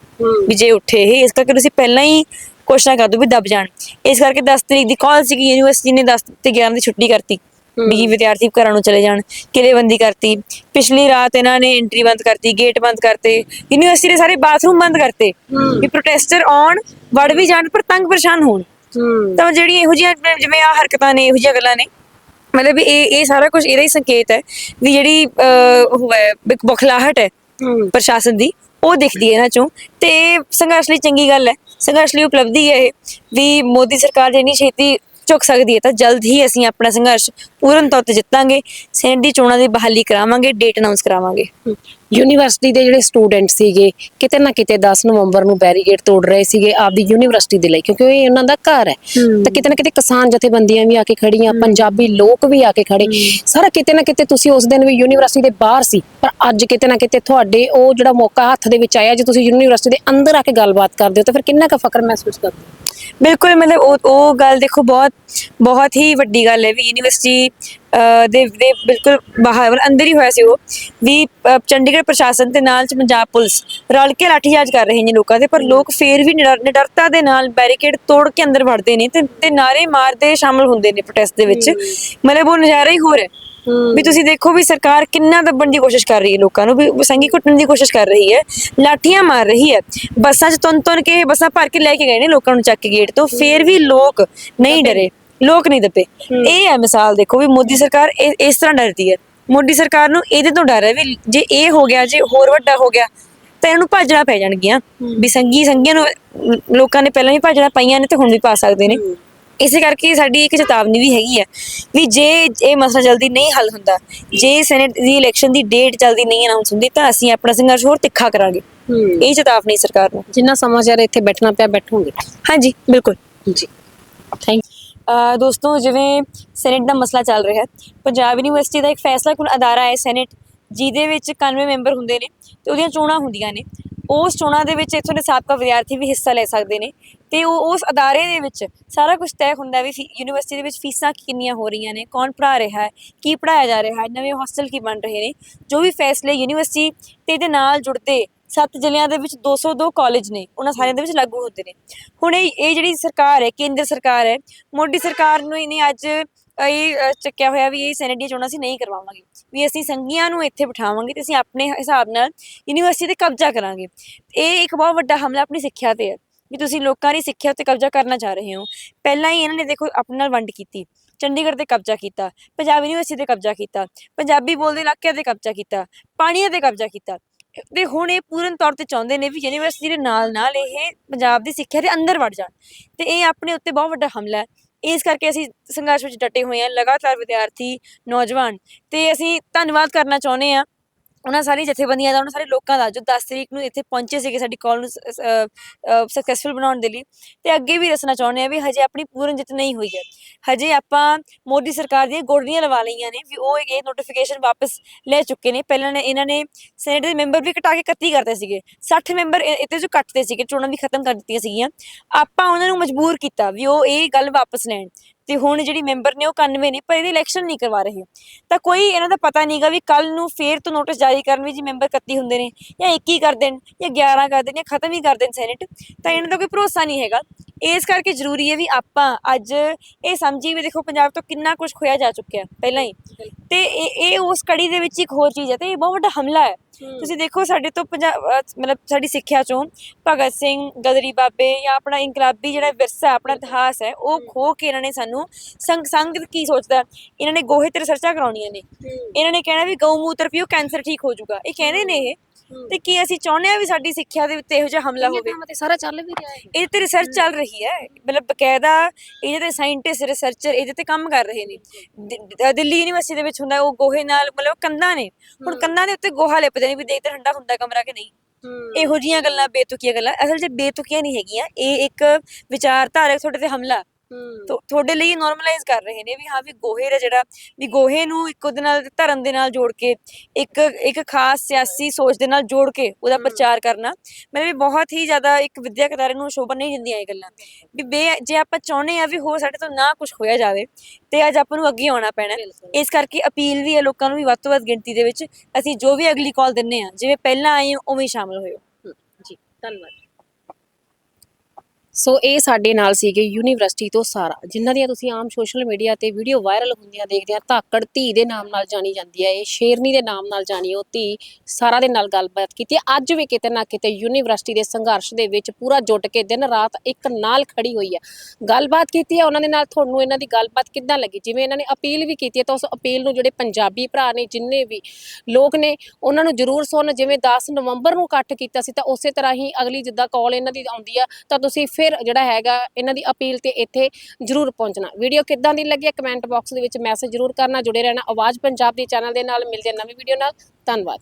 B: ਵੀ ਜੇ ਉੱਠੇ ਇਹ। ਇਸ ਕਰਕੇ ਤੁਸੀਂ ਪਹਿਲਾਂ ਹੀ ਕੋਸ਼ਿਸ਼ ਕਰ ਦਿਓ ਵੀ ਦਬ ਜਾਣ। ਇਸ ਕਰਕੇ 10 ਤਰੀਕ ਦੀ ਕਾਲ ਸੀ ਕਿ ਯੂਨੀਵਰਸਿਟੀ ਨੇ 10 ਤੇ 11 ਦੀ ਛੁੱਟੀ ਕਰਤੀ। ਵੀ ਵਿਦਿਆਰਥੀ ਘਰਾਂ ਨੂੰ ਚਲੇ ਜਾਣ ਕਿਲੇਬੰਦੀ ਕਰਤੀ। ਪਿਛਲੀ ਰਾਤ ਇਹਨਾਂ ਨੇ ਐਂਟਰੀ ਬੰਦ ਕਰਤੀ ਗੇਟ ਬੰਦ ਕਰਤੇ। ਯੂਨੀਵਰਸਿਟੀ ਦੇ ਸਾਰੇ ਬਾਥਰੂਮ ਬੰਦ ਕਰਤੇ। ਵੀ ਪ੍ਰੋਟੈਸਟਰ ਆਉਣ ਵੜ ਵੀ ਜਾਣ ਪਰ ਤੰਗ ਪਰੇਸ਼ਾਨ ਹੋਣ। ਤਾਂ ਜਿਹੜੀ ਇਹੋ ਜਿਹੀਆਂ ਜਿਵੇਂ ਆ ਹਰਕਤਾਂ ਨੇ ਇਹੋ ਜਿਹੀਆਂ ਗੱਲਾਂ ਨੇ ਮਤਲਬ ਇਹ ਇਹ ਸਾਰਾ ਕੁਝ ਇਹਦਾ ਹੀ ਸੰਕੇਤ ਹੈ ਵੀ ਜਿਹੜੀ ਉਹ ਹੈ ਬਖਲਾਹਟ ਹੈ। ਪ੍ਰਸ਼ਾਸਨ ਦੀ। ਉਹ ਦਿਖਦੀ ਹੈ ਇਹਨਾਂ ਚੋਂ। ਤੇ ਸੰਘਰਸ਼ ਲਈ ਚੰਗੀ ਗੱਲ ਹੈ। ਸੰਘਰਸ਼ ਲਈ ਉਪਲਬਧੀ ਹੈ ਇਹ ਵੀ ਮੋਦੀ ਸਰਕਾਰ ਜਿੰਨੀ ਛੇਤੀ ਝੁਕ ਸਕਦੀ ਹੈ ਤਾਂ ਜਲਦ ਹੀ ਅਸੀਂ ਆਪਣਾ ਸੰਘਰਸ਼ ਪੂਰਨ ਤੌਰ ਤੇ ਜਿੱਤਾਂਗੇ। ਸੈਨੇਟ ਦੀ ਚੋਣਾਂ ਦੀ ਬਹਾਲੀ ਕਰਾਵਾਂਗੇ, ਡੇਟ ਅਨਾਉਂਸ ਕਰਾਵਾਂਗੇ।
A: ਯੂਨੀਵਰਸਿਟੀ ਦੇ ਜਿਹੜੇ ਸਟੂਡੈਂਟ ਸੀਗੇ ਕਿਤੇ ਨਾ ਕਿਤੇ 10 ਨਵੰਬਰ ਨੂੰ ਬੈਰੀਗੇਡ ਤੋੜ ਰਹੇ ਸੀਗੇ ਆਪਦੀ ਯੂਨੀਵਰਸਿਟੀ ਦੇ ਲਈ ਕਿਉਂਕਿ ਇਹ ਉਹਨਾਂ ਦਾ ਘਰ ਹੈ। ਤਾਂ ਕਿਤੇ ਨਾ ਕਿਤੇ ਕਿਸਾਨ ਜਥੇਬੰਦੀਆਂ ਵੀ ਆ ਕੇ ਖੜੀਆਂ ਪੰਜਾਬੀ ਲੋਕ ਵੀ ਆ ਕੇ ਖੜੇ। ਸਾਰਾ ਕਿਤੇ ਨਾ ਕਿਤੇ ਤੁਸੀਂ ਉਸ ਦਿਨ ਵੀ ਯੂਨੀਵਰਸਿਟੀ ਦੇ ਬਾਹਰ ਸੀ ਪਰ ਅੱਜ ਕਿਤੇ ਨਾ ਕਿਤੇ ਤੁਹਾਡੇ ਉਹ ਜਿਹੜਾ ਮੌਕਾ ਹੱਥ ਦੇ ਵਿੱਚ ਆਇਆ ਜੇ ਤੁਸੀਂ ਯੂਨੀਵਰਸਿਟੀ ਦੇ ਅੰਦਰ ਆ ਕੇ ਗੱਲਬਾਤ ਕਰਦੇ ਹੋ ਤਾਂ ਫਿਰ ਕਿੰਨਾ ਕੁ ਫਖਰ ਮਹਿਸੂਸ ਕਰਦੇ ਹੋ?
B: ਬਿਲਕੁਲ ਮਤਲਬ ਉਹ ਉਹ ਗੱਲ ਦੇਖੋ ਬਹੁਤ ਬਹੁਤ ਹੀ ਵੱਡੀ ਗੱਲ ਹੈ ਵੀ ਯੂਨੀਵਰਸਿਟੀ ਦੇ ਦੇ ਬਿਲਕੁਲ ਬਾਹਰ ਅੰਦਰ ਹੀ ਹੋਇਆ ਸੀ ਉਹ। ਵੀ ਚੰਡੀਗੜ੍ਹ ਪ੍ਰਸ਼ਾਸਨ ਤੇ ਨਾਲ ਚ ਪੰਜਾਬ ਪੁਲਿਸ ਰਲ ਕੇ ਲਾਠੀਚਾਰਜ ਕਰ ਰਹੇ ਨੇ ਲੋਕਾਂ ਦੇ ਪਰ ਲੋਕ ਫੇਰ ਵੀ ਨਿਡਰ- ਨਿਡਰਤਾ ਦੇ ਨਾਲ ਬੈਰੀਕੇਡ ਤੋੜ ਕੇ ਅੰਦਰ ਵੜਦੇ ਨੇ ਤੇ ਨਾਰੇ ਮਾਰਦੇ ਸ਼ਾਮਲ ਹੁੰਦੇ ਨੇ ਪ੍ਰੋਟੈਸਟ ਦੇ ਵਿੱਚ। ਮਤਲਬ ਉਹ ਨਜ਼ਾਰਾ ਹੀ ਹੋਰ ਹੈ। ਵੀ ਤੁਸੀਂ ਦੇਖੋ ਵੀ ਸਰਕਾਰ ਕਿੰਨਾ ਦੱਬਣ ਦੀ ਕੋਸ਼ਿਸ਼ ਕਰ ਰਹੀ ਹੈ ਲੋਕਾਂ ਨੂੰ ਵੀ ਸੰਗੀ ਕੁੱਟਣ ਦੀ ਕੋਸ਼ਿਸ਼ ਕਰ ਰਹੀ ਹੈ ਲਾਠੀਆਂ ਮਾਰ ਰਹੀ ਹੈ। ਬੱਸਾਂ 'ਚ ਤੁੰਨ ਤੁੰਨ ਕੇ ਬੱਸਾਂ ਭਰ ਕੇ ਲੈ ਕੇ ਗਏ ਨੇ ਲੋਕਾਂ ਨੂੰ ਚੱਕ ਕੇ ਗੇਟ ਤੋਂ ਫੇਰ ਵੀ ਲੋਕ ਨਹੀਂ ਡਰੇ। ਲੋਕ ਨਹੀਂ ਦੱਬੇ ਇਹ ਹੈ ਮਿਸਾਲ ਦੇਖੋ ਵੀ ਮੋਦੀ ਸਰਕਾਰ ਇਸ ਤਰ੍ਹਾਂ ਡਰਦੀ ਹੈ। ਮੋਦੀ ਸਰਕਾਰ ਨੂੰ ਇਹਦੇ ਤੋਂ ਡਰ ਹੈ ਵੀ ਜੇ ਇਹ ਹੋ ਗਿਆ ਜੇ ਹੋਰ ਵੱਡਾ ਹੋ ਗਿਆ ਤਾਂ ਇਹਨੂੰ ਭੱਜਣਾ ਪੈ ਜਾਣਗੀਆਂ। ਵੀ ਸੰਗੀ ਸੰਗੀਆਂ ਨੂੰ ਲੋਕਾਂ ਨੇ ਪਹਿਲਾਂ ਵੀ ਭੱਜਣਾ ਪਈਆਂ ਨੇ ਤੇ ਹੁਣ ਵੀ ਪਾ ਸਕਦੇ ਨੇ। ਇਸੇ ਕਰਕੇ ਸਾਡੀ ਇੱਕ ਚੇਤਾਵਨੀ ਵੀ ਹੈਗੀ ਹੈ ਵੀ ਜੇ ਇਹ ਮਸਲਾ ਜਲਦੀ ਨਹੀਂ ਹੱਲ ਹੁੰਦਾ ਜੇ ਸੈਨੇਟ ਦੀ ਇਲੈਕਸ਼ਨ ਦੀ ਡੇਟ ਜਲਦੀ ਨਹੀਂ ਅਨਾਉਂਸ ਹੁੰਦੀ ਤਾਂ ਅਸੀਂ ਆਪਣਾ ਸੰਘਰਸ਼ ਹੋਰ ਤਿੱਖਾ ਕਰਾਂਗੇ। ਇਹ ਚੇਤਾਵਨੀ ਸਰਕਾਰ ਨੂੰ।
A: ਜਿੰਨਾ ਸਮਾਂ ਚਿਰ ਇੱਥੇ ਬੈਠਣਾ ਪਿਆ ਬੈਠੋਗੇ।
B: ਹਾਂਜੀ ਬਿਲਕੁਲ।
A: ਜੀ। ਥੈਂਕ
B: ਦੋਸਤੋ, ਜਿਵੇਂ ਸੈਨੇਟ ਦਾ ਮਸਲਾ ਚੱਲ ਰਿਹਾ ਹੈ, ਪੰਜਾਬ ਯੂਨੀਵਰਸਿਟੀ ਦਾ ਇੱਕ ਫੈਸਲਾ ਕੁਲ ਅਦਾਰਾ ਹੈ ਸੈਨੇਟ ਜਿਹਦੇ ਵਿੱਚ 91 ਮੈਂਬਰ ਹੁੰਦੇ ਨੇ ਤੇ ਉਹਦੀਆਂ ਚੋਣਾਂ ਹੁੰਦੀਆਂ ਨੇ। ਉਸ ਚੋਣਾਂ ਦੇ ਵਿੱਚ ਇੱਥੋਂ ਦੇ ਸਾਬਕਾ ਵਿਦਿਆਰਥੀ ਵੀ ਹਿੱਸਾ ਲੈ ਸਕਦੇ ਨੇ ਤੇ ਉਹ ਉਸ ਅਦਾਰੇ ਦੇ ਵਿੱਚ ਸਾਰਾ ਕੁਝ ਤੈਅ ਹੁੰਦਾ ਵੀ ਯੂਨੀਵਰਸਿਟੀ ਦੇ ਵਿੱਚ ਫੀਸਾਂ ਕਿੰਨੀਆਂ ਹੋ ਰਹੀਆਂ ਨੇ, ਕੌਣ ਪੜ੍ਹਾ ਰਿਹਾ ਹੈ, ਕੀ ਪੜ੍ਹਾਇਆ ਜਾ ਰਿਹਾ ਹੈ, ਨਵੇਂ ਹੋਸਟਲ ਕੀ ਬਣ ਰਹੇ ਨੇ, ਜੋ ਵੀ ਫੈਸਲੇ ਯੂਨੀਵਰਸਿਟੀ ਤੇ ਇਹਦੇ ਨਾਲ ਜੁੜਦੇ ਸੱਤ ਜ਼ਿਲ੍ਹਿਆਂ ਦੇ ਵਿੱਚ 202 ਕਾਲਜ ਨੇ ਉਹਨਾਂ ਸਾਰਿਆਂ ਦੇ ਵਿੱਚ ਲਾਗੂ ਹੁੰਦੇ ਨੇ। ਹੁਣ ਇਹ ਇਹ ਜਿਹੜੀ ਸਰਕਾਰ ਹੈ ਕੇਂਦਰ ਸਰਕਾਰ ਹੈ ਮੋਦੀ ਸਰਕਾਰ ਨੂੰ ਇਹਨੇ ਅੱਜ ਇਹ ਅ, ਚੱਕਿਆ ਹੋਇਆ ਵੀ ਇਹ ਸੈਨੇਟ ਦੀਆਂ ਚੋਣਾਂ ਅਸੀਂ ਨਹੀਂ ਕਰਵਾਵਾਂਗੇ। ਵੀ ਅਸੀਂ ਸੰਘੀਆਂ ਨੂੰ ਇੱਥੇ ਬਿਠਾਵਾਂਗੇ ਤੇ ਅਸੀਂ ਆਪਣੇ ਹਿਸਾਬ ਨਾਲ ਯੂਨੀਵਰਸਿਟੀ ਤੇ ਕਬਜ਼ਾ ਕਰਾਂਗੇ। ਇਹ ਇੱਕ ਬਹੁਤ ਵੱਡਾ ਹਮਲਾ ਆਪਣੀ ਸਿੱਖਿਆ ਤੇ ਹੈ। ਵੀ ਤੁਸੀਂ ਲੋਕਾਂ ਦੀ ਸਿੱਖਿਆ ਉੱਤੇ ਕਬਜ਼ਾ ਕਰਨਾ ਚਾਹ ਰਹੇ ਹੋ। ਪਹਿਲਾਂ ਹੀ ਇਹਨਾਂ ਨੇ ਦੇਖੋ ਆਪਣੇ ਨਾਲ ਵੰਡ ਕੀਤੀ। ਚੰਡੀਗੜ੍ਹ ਤੇ ਕਬਜ਼ਾ ਕੀਤਾ ਪੰਜਾਬ ਯੂਨੀਵਰਸਿਟੀ ਤੇ ਕਬਜ਼ਾ ਕੀਤਾ ਪੰਜਾਬੀ ਬੋਲਦੇ ਇਲਾਕਿਆਂ ਤੇ ਕਬਜ਼ਾ ਕੀਤਾ ਪਾਣੀਆਂ ਤੇ ਕਬਜ਼ਾ ਕੀਤਾ। ਤੇ ਹੁਣ ਇਹ ਪੂਰਨ ਤੌਰ ਤੇ ਚਾਹੁੰਦੇ ਨੇ ਵੀ ਯੂਨੀਵਰਸਿਟੀ ਦੇ ਨਾਲ ਨਾਲ ਇਹ ਪੰਜਾਬ ਦੀ ਸਿੱਖਿਆ ਦੇ ਅੰਦਰ ਵੜ ਜਾਣ। ਤੇ ਇਹ ਆਪਣੇ ਉੱਤੇ ਬਹੁਤ ਵੱਡਾ ਹਮਲਾ ਹੈ। ਇਸ ਕਰਕੇ ਅਸੀਂ ਸੰਘਰਸ਼ ਵਿੱਚ ਡਟੇ ਹੋਏ ਹਾਂ। ਲਗਾਤਾਰ ਵਿਦਿਆਰਥੀ, ਨੌਜਵਾਨ, ਤੇ ਅਸੀਂ ਧੰਨਵਾਦ ਕਰਨਾ ਚਾਹੁੰਦੇ ਹਾਂ ਉਹਨਾਂ ਸਾਰੀ ਜਥੇਬੰਦੀਆਂ ਦਾ, ਉਹਨਾਂ ਸਾਰੇ ਲੋਕਾਂ ਦਾ ਜੋ 10 ਤਰੀਕ ਨੂੰ ਇੱਥੇ ਪਹੁੰਚੇ ਸੀਗੇ ਸਾਡੀ ਕਾਲ ਨੂੰ ਸਕਸੈਸਫੁਲ ਬਣਾਉਣ ਦੇ ਲਈ, ਤੇ ਅੱਗੇ ਵੀ ਦੱਸਣਾ ਚਾਹੁੰਦੇ ਆ ਵੀ ਹਜੇ ਆਪਣੀ ਪੂਰਨ ਜਿੱਤ ਨਹੀਂ ਹੋਈ ਹੈ। ਹਜੇ ਆਪਾਂ ਮੋਦੀ ਸਰਕਾਰ ਦੀਆਂ ਗੋਡਨੀਆਂ ਲਵਾ ਲਈਆਂ ਨੇ ਵੀ ਉਹ ਇਹ ਨੋਟੀਫਿਕੇਸ਼ਨ ਵਾਪਸ ਲੈ ਚੁੱਕੇ ਨੇ। ਪਹਿਲਾਂ ਇਹਨਾਂ ਨੇ ਸੈਨੇਟ ਦੇ ਮੈਂਬਰ ਵੀ ਘਟਾ ਕੇ 31 ਕਰਤੇ ਸੀਗੇ 60 ਮੈਂਬਰ ਇੱਥੇ ਜੋ ਕੱਟਦੇ ਸੀਗੇ, ਚੋਣਾਂ ਵੀ ਖਤਮ ਕਰ ਦਿੱਤੀਆਂ ਸੀਗੀਆਂ। ਆਪਾਂ ਉਹਨਾਂ ਨੂੰ ਮਜਬੂਰ ਕੀਤਾ ਵੀ ਉਹ ਇਹ ਗੱਲ ਵਾਪਸ ਲੈਣ। ਤੇ ਹੁਣ ਜਿਹੜੀ ਮੈਂਬਰ ਨੇ ਉਹ 91 ਨੇ, ਪਰ ਇਹਦੇ ਇਲੈਕਸ਼ਨ ਨਹੀਂ ਕਰਵਾ ਰਹੇ। ਤਾਂ ਕੋਈ ਇਹਨਾਂ ਦਾ ਪਤਾ ਨਹੀਂਗਾ ਵੀ ਕੱਲ ਨੂੰ ਫੇਰ ਤੋਂ ਨੋਟਿਸ ਜਾਰੀ ਕਰਨ ਵੀ ਜੀ ਮੈਂਬਰ 31 ਹੁੰਦੇ ਨੇ, ਜਾਂ 21 ਕਰ ਦੇਣ, ਜਾਂ 11 ਕਰ ਦੇਣ, ਜਾਂ ਖਤਮ ਹੀ ਕਰ ਦੇਣ ਸੈਨੇਟ ਤਾਂ ਇਹਨਾਂ ਦਾ ਕੋਈ ਭਰੋਸਾ ਨਹੀਂ ਹੈਗਾ। ਇਸ ਕਰਕੇ ਜ਼ਰੂਰੀ ਹੈ ਵੀ ਆਪਾਂ ਅੱਜ ਇਹ ਸਮਝੀ ਵੀ ਦੇਖੋ ਪੰਜਾਬ ਤੋਂ ਕਿੰਨਾ ਕੁਝ ਖੋਇਆ ਜਾ ਚੁੱਕਿਆ, ਪਹਿਲਾਂ ਹੀ। ਤੇ ਇਹ ਇਹ ਉਸ ਕੜੀ ਦੇ ਵਿੱਚ ਇੱਕ ਹੋਰ ਚੀਜ਼ ਹੈ ਤੇ ਇਹ ਬਹੁਤ ਵੱਡਾ ਹਮਲਾ ਹੈ। ਤੁਸੀਂ ਦੇਖੋ ਸਾਡੇ ਤੋਂ ਪੰਜਾਬ ਮਤਲਬ ਸਾਡੀ ਸਿੱਖਿਆ ਚੋਂ ਭਗਤ ਸਿੰਘ ਗਦਰੀ ਬਾਬੇ ਜਾਂ ਆਪਣਾ ਇਨਕਲਾਬੀ ਜਿਹੜਾ ਵਿਰਸਾ ਆਪਣਾ ਇਤਿਹਾਸ ਹੈ ਉਹ ਖੋ ਕੇ ਇਹਨਾਂ ਨੇ ਸਾਨੂੰ ਸੰਗ ਸੰਗ ਕੀ ਸੋਚਦਾ? ਇਹਨਾਂ ਨੇ ਗੋਹੇ ਤੇ ਰਿਸਰਚਾਂ ਕਰਾਉਣੀਆਂ ਨੇ। ਇਹਨਾਂ ਨੇ ਕਹਿਣਾ ਵੀ ਗਊ ਮੂਤਰ ਪੀਓ ਕੈਂਸਰ ਠੀਕ ਹੋ ਜਾਊਗਾ। ਇਹ ਕਹਿੰਦੇ ਨੇ ਇਹ। ਤੇ ਕੀ ਅਸੀਂ ਚਾਹੁੰਦੇ ਆ ਵੀ ਸਾਡੀ ਸਿੱਖਿਆ ਦੇ ਉੱਤੇ ਇਹੋ ਜਿਹਾ ਹਮਲਾ ਹੋਵੇ?
A: ਤੇ ਸਾਰਾ ਚੱਲ ਵੀ ਰਿਹਾ ਹੈ।
B: ਇਹਦੇ ਤੇ ਰਿਸਰਚ ਚੱਲ ਰਹੀ ਹੈ। ਮਤਲਬ ਬਕਾਇਦਾ ਇਹਦੇ ਤੇ ਸਾਇੰਟਿਸਟ ਰਿਸਰਚਰ ਇਹਦੇ ਤੇ ਕੰਮ ਕਰ ਰਹੇ ਨੇ। ਦਿ- ਦਿੱਲੀ ਯੂਨੀਵਰਸਿਟੀ ਦੇ ਵਿੱਚ ਹੁੰਦਾ ਉਹ ਗੋਹੇ ਨਾਲ ਮਤਲਬ ਕੰਧਾਂ ਨੇ। ਹੁਣ ਕੰਧਾਂ ਦੇ ਉੱਤੇ ਗੋਹਾ ਲਿਪਦੇ ਨੇ ਵੀ ਦੇਖਦੇ ਠੰਡਾ ਹੁੰਦਾ ਕਮਰਾ ਕਿ ਨਹੀਂ? ਇਹੋ ਜੀਆਂ ਗੱਲਾਂ ਬੇਤੁਕੀਆਂ ਗੱਲਾਂ। ਅਸਲ 'ਚ ਬੇਤੁਕੀਆਂ ਨਹੀਂ ਹੈਗੀਆਂ। ਇਹ ਇੱਕ ਵਿਚਾਰਧਾਰਕ ਤੁਹਾਡੇ ਤੇ ਹਮਲਾ। ਤੁਹਾਡੇ ਲਈ ਨਾਰਮਲਾਈਜ਼ ਕਰ ਰਹੇ ਨੇ ਵੀ ਹਾਂ ਵੀ ਗੋਹੇ ਦਾ ਜਿਹੜਾ ਵੀ ਗੋਹੇ ਨੂੰ ਇੱਕ ਉਹਦੇ ਨਾਲ ਧਰਮ ਦੇ ਨਾਲ ਜੋੜ ਕੇ ਇੱਕ ਇੱਕ ਖਾਸ ਸਿਆਸੀ ਸੋਚ ਦੇ ਨਾਲ ਜੋੜ ਕੇ ਉਹਦਾ। ਪ੍ਰਚਾਰ ਕਰਨਾ ਮੇਰੇ ਵੀ ਬਹੁਤ ਹੀ ਜ਼ਿਆਦਾ ਇੱਕ ਵਿਦਿਅਕ ਅਦਾਰੇ ਨੂੰ ਸ਼ੋਭਾ ਨਹੀਂ ਦਿੰਦੀਆਂ ਇਹ ਗੱਲਾਂ। ਵੀ ਬੇ ਜੇ ਆਪਾਂ ਚਾਹੁੰਦੇ ਆ ਵੀ ਹੋ ਸਾਡੇ ਤੋਂ ਨਾ ਕੁਝ ਹੋਇਆ ਜਾਵੇ ਤੇ ਅੱਜ ਆਪਾਂ ਨੂੰ ਅੱਗੇ ਆਉਣਾ ਪੈਣਾ। ਇਸ ਕਰਕੇ ਅਪੀਲ ਵੀ ਹੈ ਲੋਕਾਂ ਨੂੰ ਵੀ ਵੱਧ ਤੋਂ ਵੱਧ ਗਿਣਤੀ ਦੇ ਵਿੱਚ ਅਸੀਂ ਜੋ ਵੀ ਅਗਲੀ ਕਾਲ ਦਿੰਨੇ ਆ ਜਿਵੇਂ ਪਹਿਲਾਂ ਆਏ ਉਵੇਂ ਸ਼ਾਮਲ ਹੋਇਓ।
A: ਜੀ ਧੰਨਵਾਦ। ਸੋ ਇਹ ਸਾਡੇ ਨਾਲ ਸੀਗੇ ਯੂਨੀਵਰਸਿਟੀ ਤੋਂ ਸਾਰਾ, ਜਿਨ੍ਹਾਂ ਦੀਆਂ ਤੁਸੀਂ ਆਮ ਸੋਸ਼ਲ ਮੀਡੀਆ ਤੇ ਵੀਡੀਓ ਵਾਇਰਲ ਹੁੰਦੀਆਂ ਦੇਖਦੇ ਆ, ਧਾਕੜ ਧੀ ਦੇ ਨਾਮ ਨਾਲ ਜਾਣੀ ਜਾਂਦੀ ਹੈ ਇਹ, ਸ਼ੇਰਨੀ ਦੇ ਨਾਮ ਨਾਲ ਜਾਣੀ ਉਹ ਧੀ, ਸਾਰਾ ਦੇ ਨਾਲ ਗੱਲਬਾਤ ਕੀਤੀ ਅੱਜ ਵੀ ਕਿਤੇ ਨਾ ਕਿਤੇ ਯੂਨੀਵਰਸਿਟੀ ਦੇ ਸੰਘਰਸ਼ ਦੇ ਵਿੱਚ ਪੂਰਾ ਜੁਟ ਕੇ ਦਿਨ ਰਾਤ ਇੱਕ ਨਾਲ ਖੜੀ ਹੋਈ ਹੈ ਗੱਲਬਾਤ ਕੀਤੀ ਹੈ ਉਹਨਾਂ ਦੇ ਨਾਲ ਤੁਹਾਨੂੰ ਇਹਨਾਂ ਦੀ ਗੱਲਬਾਤ ਕਿੱਦਾਂ ਲੱਗੀ? ਜਿਵੇਂ ਇਹਨਾਂ ਨੇ ਅਪੀਲ ਵੀ ਕੀਤੀ ਹੈ ਤਾਂ ਉਸ ਅਪੀਲ ਨੂੰ ਜਿਹੜੇ ਪੰਜਾਬੀ ਭਰਾ ਨੇ, ਜਿੰਨੇ ਵੀ ਲੋਕ ਨੇ, ਉਹਨਾਂ ਨੂੰ ਜ਼ਰੂਰ ਸੁਣ। ਜਿਵੇਂ 10 ਨਵੰਬਰ ਨੂੰ ਇਕੱਠ ਕੀਤਾ ਸੀ ਤਾਂ ਉਸੇ ਤਰ੍ਹਾਂ ਹੀ ਅਗਲੀ ਜਿੱਦਾਂ ਕਾਲ ਇਹਨਾਂ ਦੀ ਆਉਂਦੀ ਆ, ਤਾਂ ਤੁਸੀਂ ਫਿਰ ਜਿਹੜਾ ਹੈਗਾ ਇਹਨਾਂ ਦੀ ਅਪੀਲ ਤੇ ਇੱਥੇ ਜ਼ਰੂਰ ਪਹੁੰਚਣਾ। ਵੀਡੀਓ ਕਿੱਦਾਂ ਦੀ ਲੱਗੀ ਕਮੈਂਟ ਬਾਕਸ ਦੇ ਵਿੱਚ ਮੈਸੇਜ ਜ਼ਰੂਰ ਕਰਨਾ। ਜੁੜੇ ਰਹਿਣਾ ਆਵਾਜ਼ ਪੰਜਾਬ ਦੇ ਚੈਨਲ ਦੇ ਨਾਲ। ਮਿਲਦੇ ਹਾਂ ਨਵੀਂ ਵੀਡੀਓ ਨਾਲ। ਧੰਨਵਾਦ।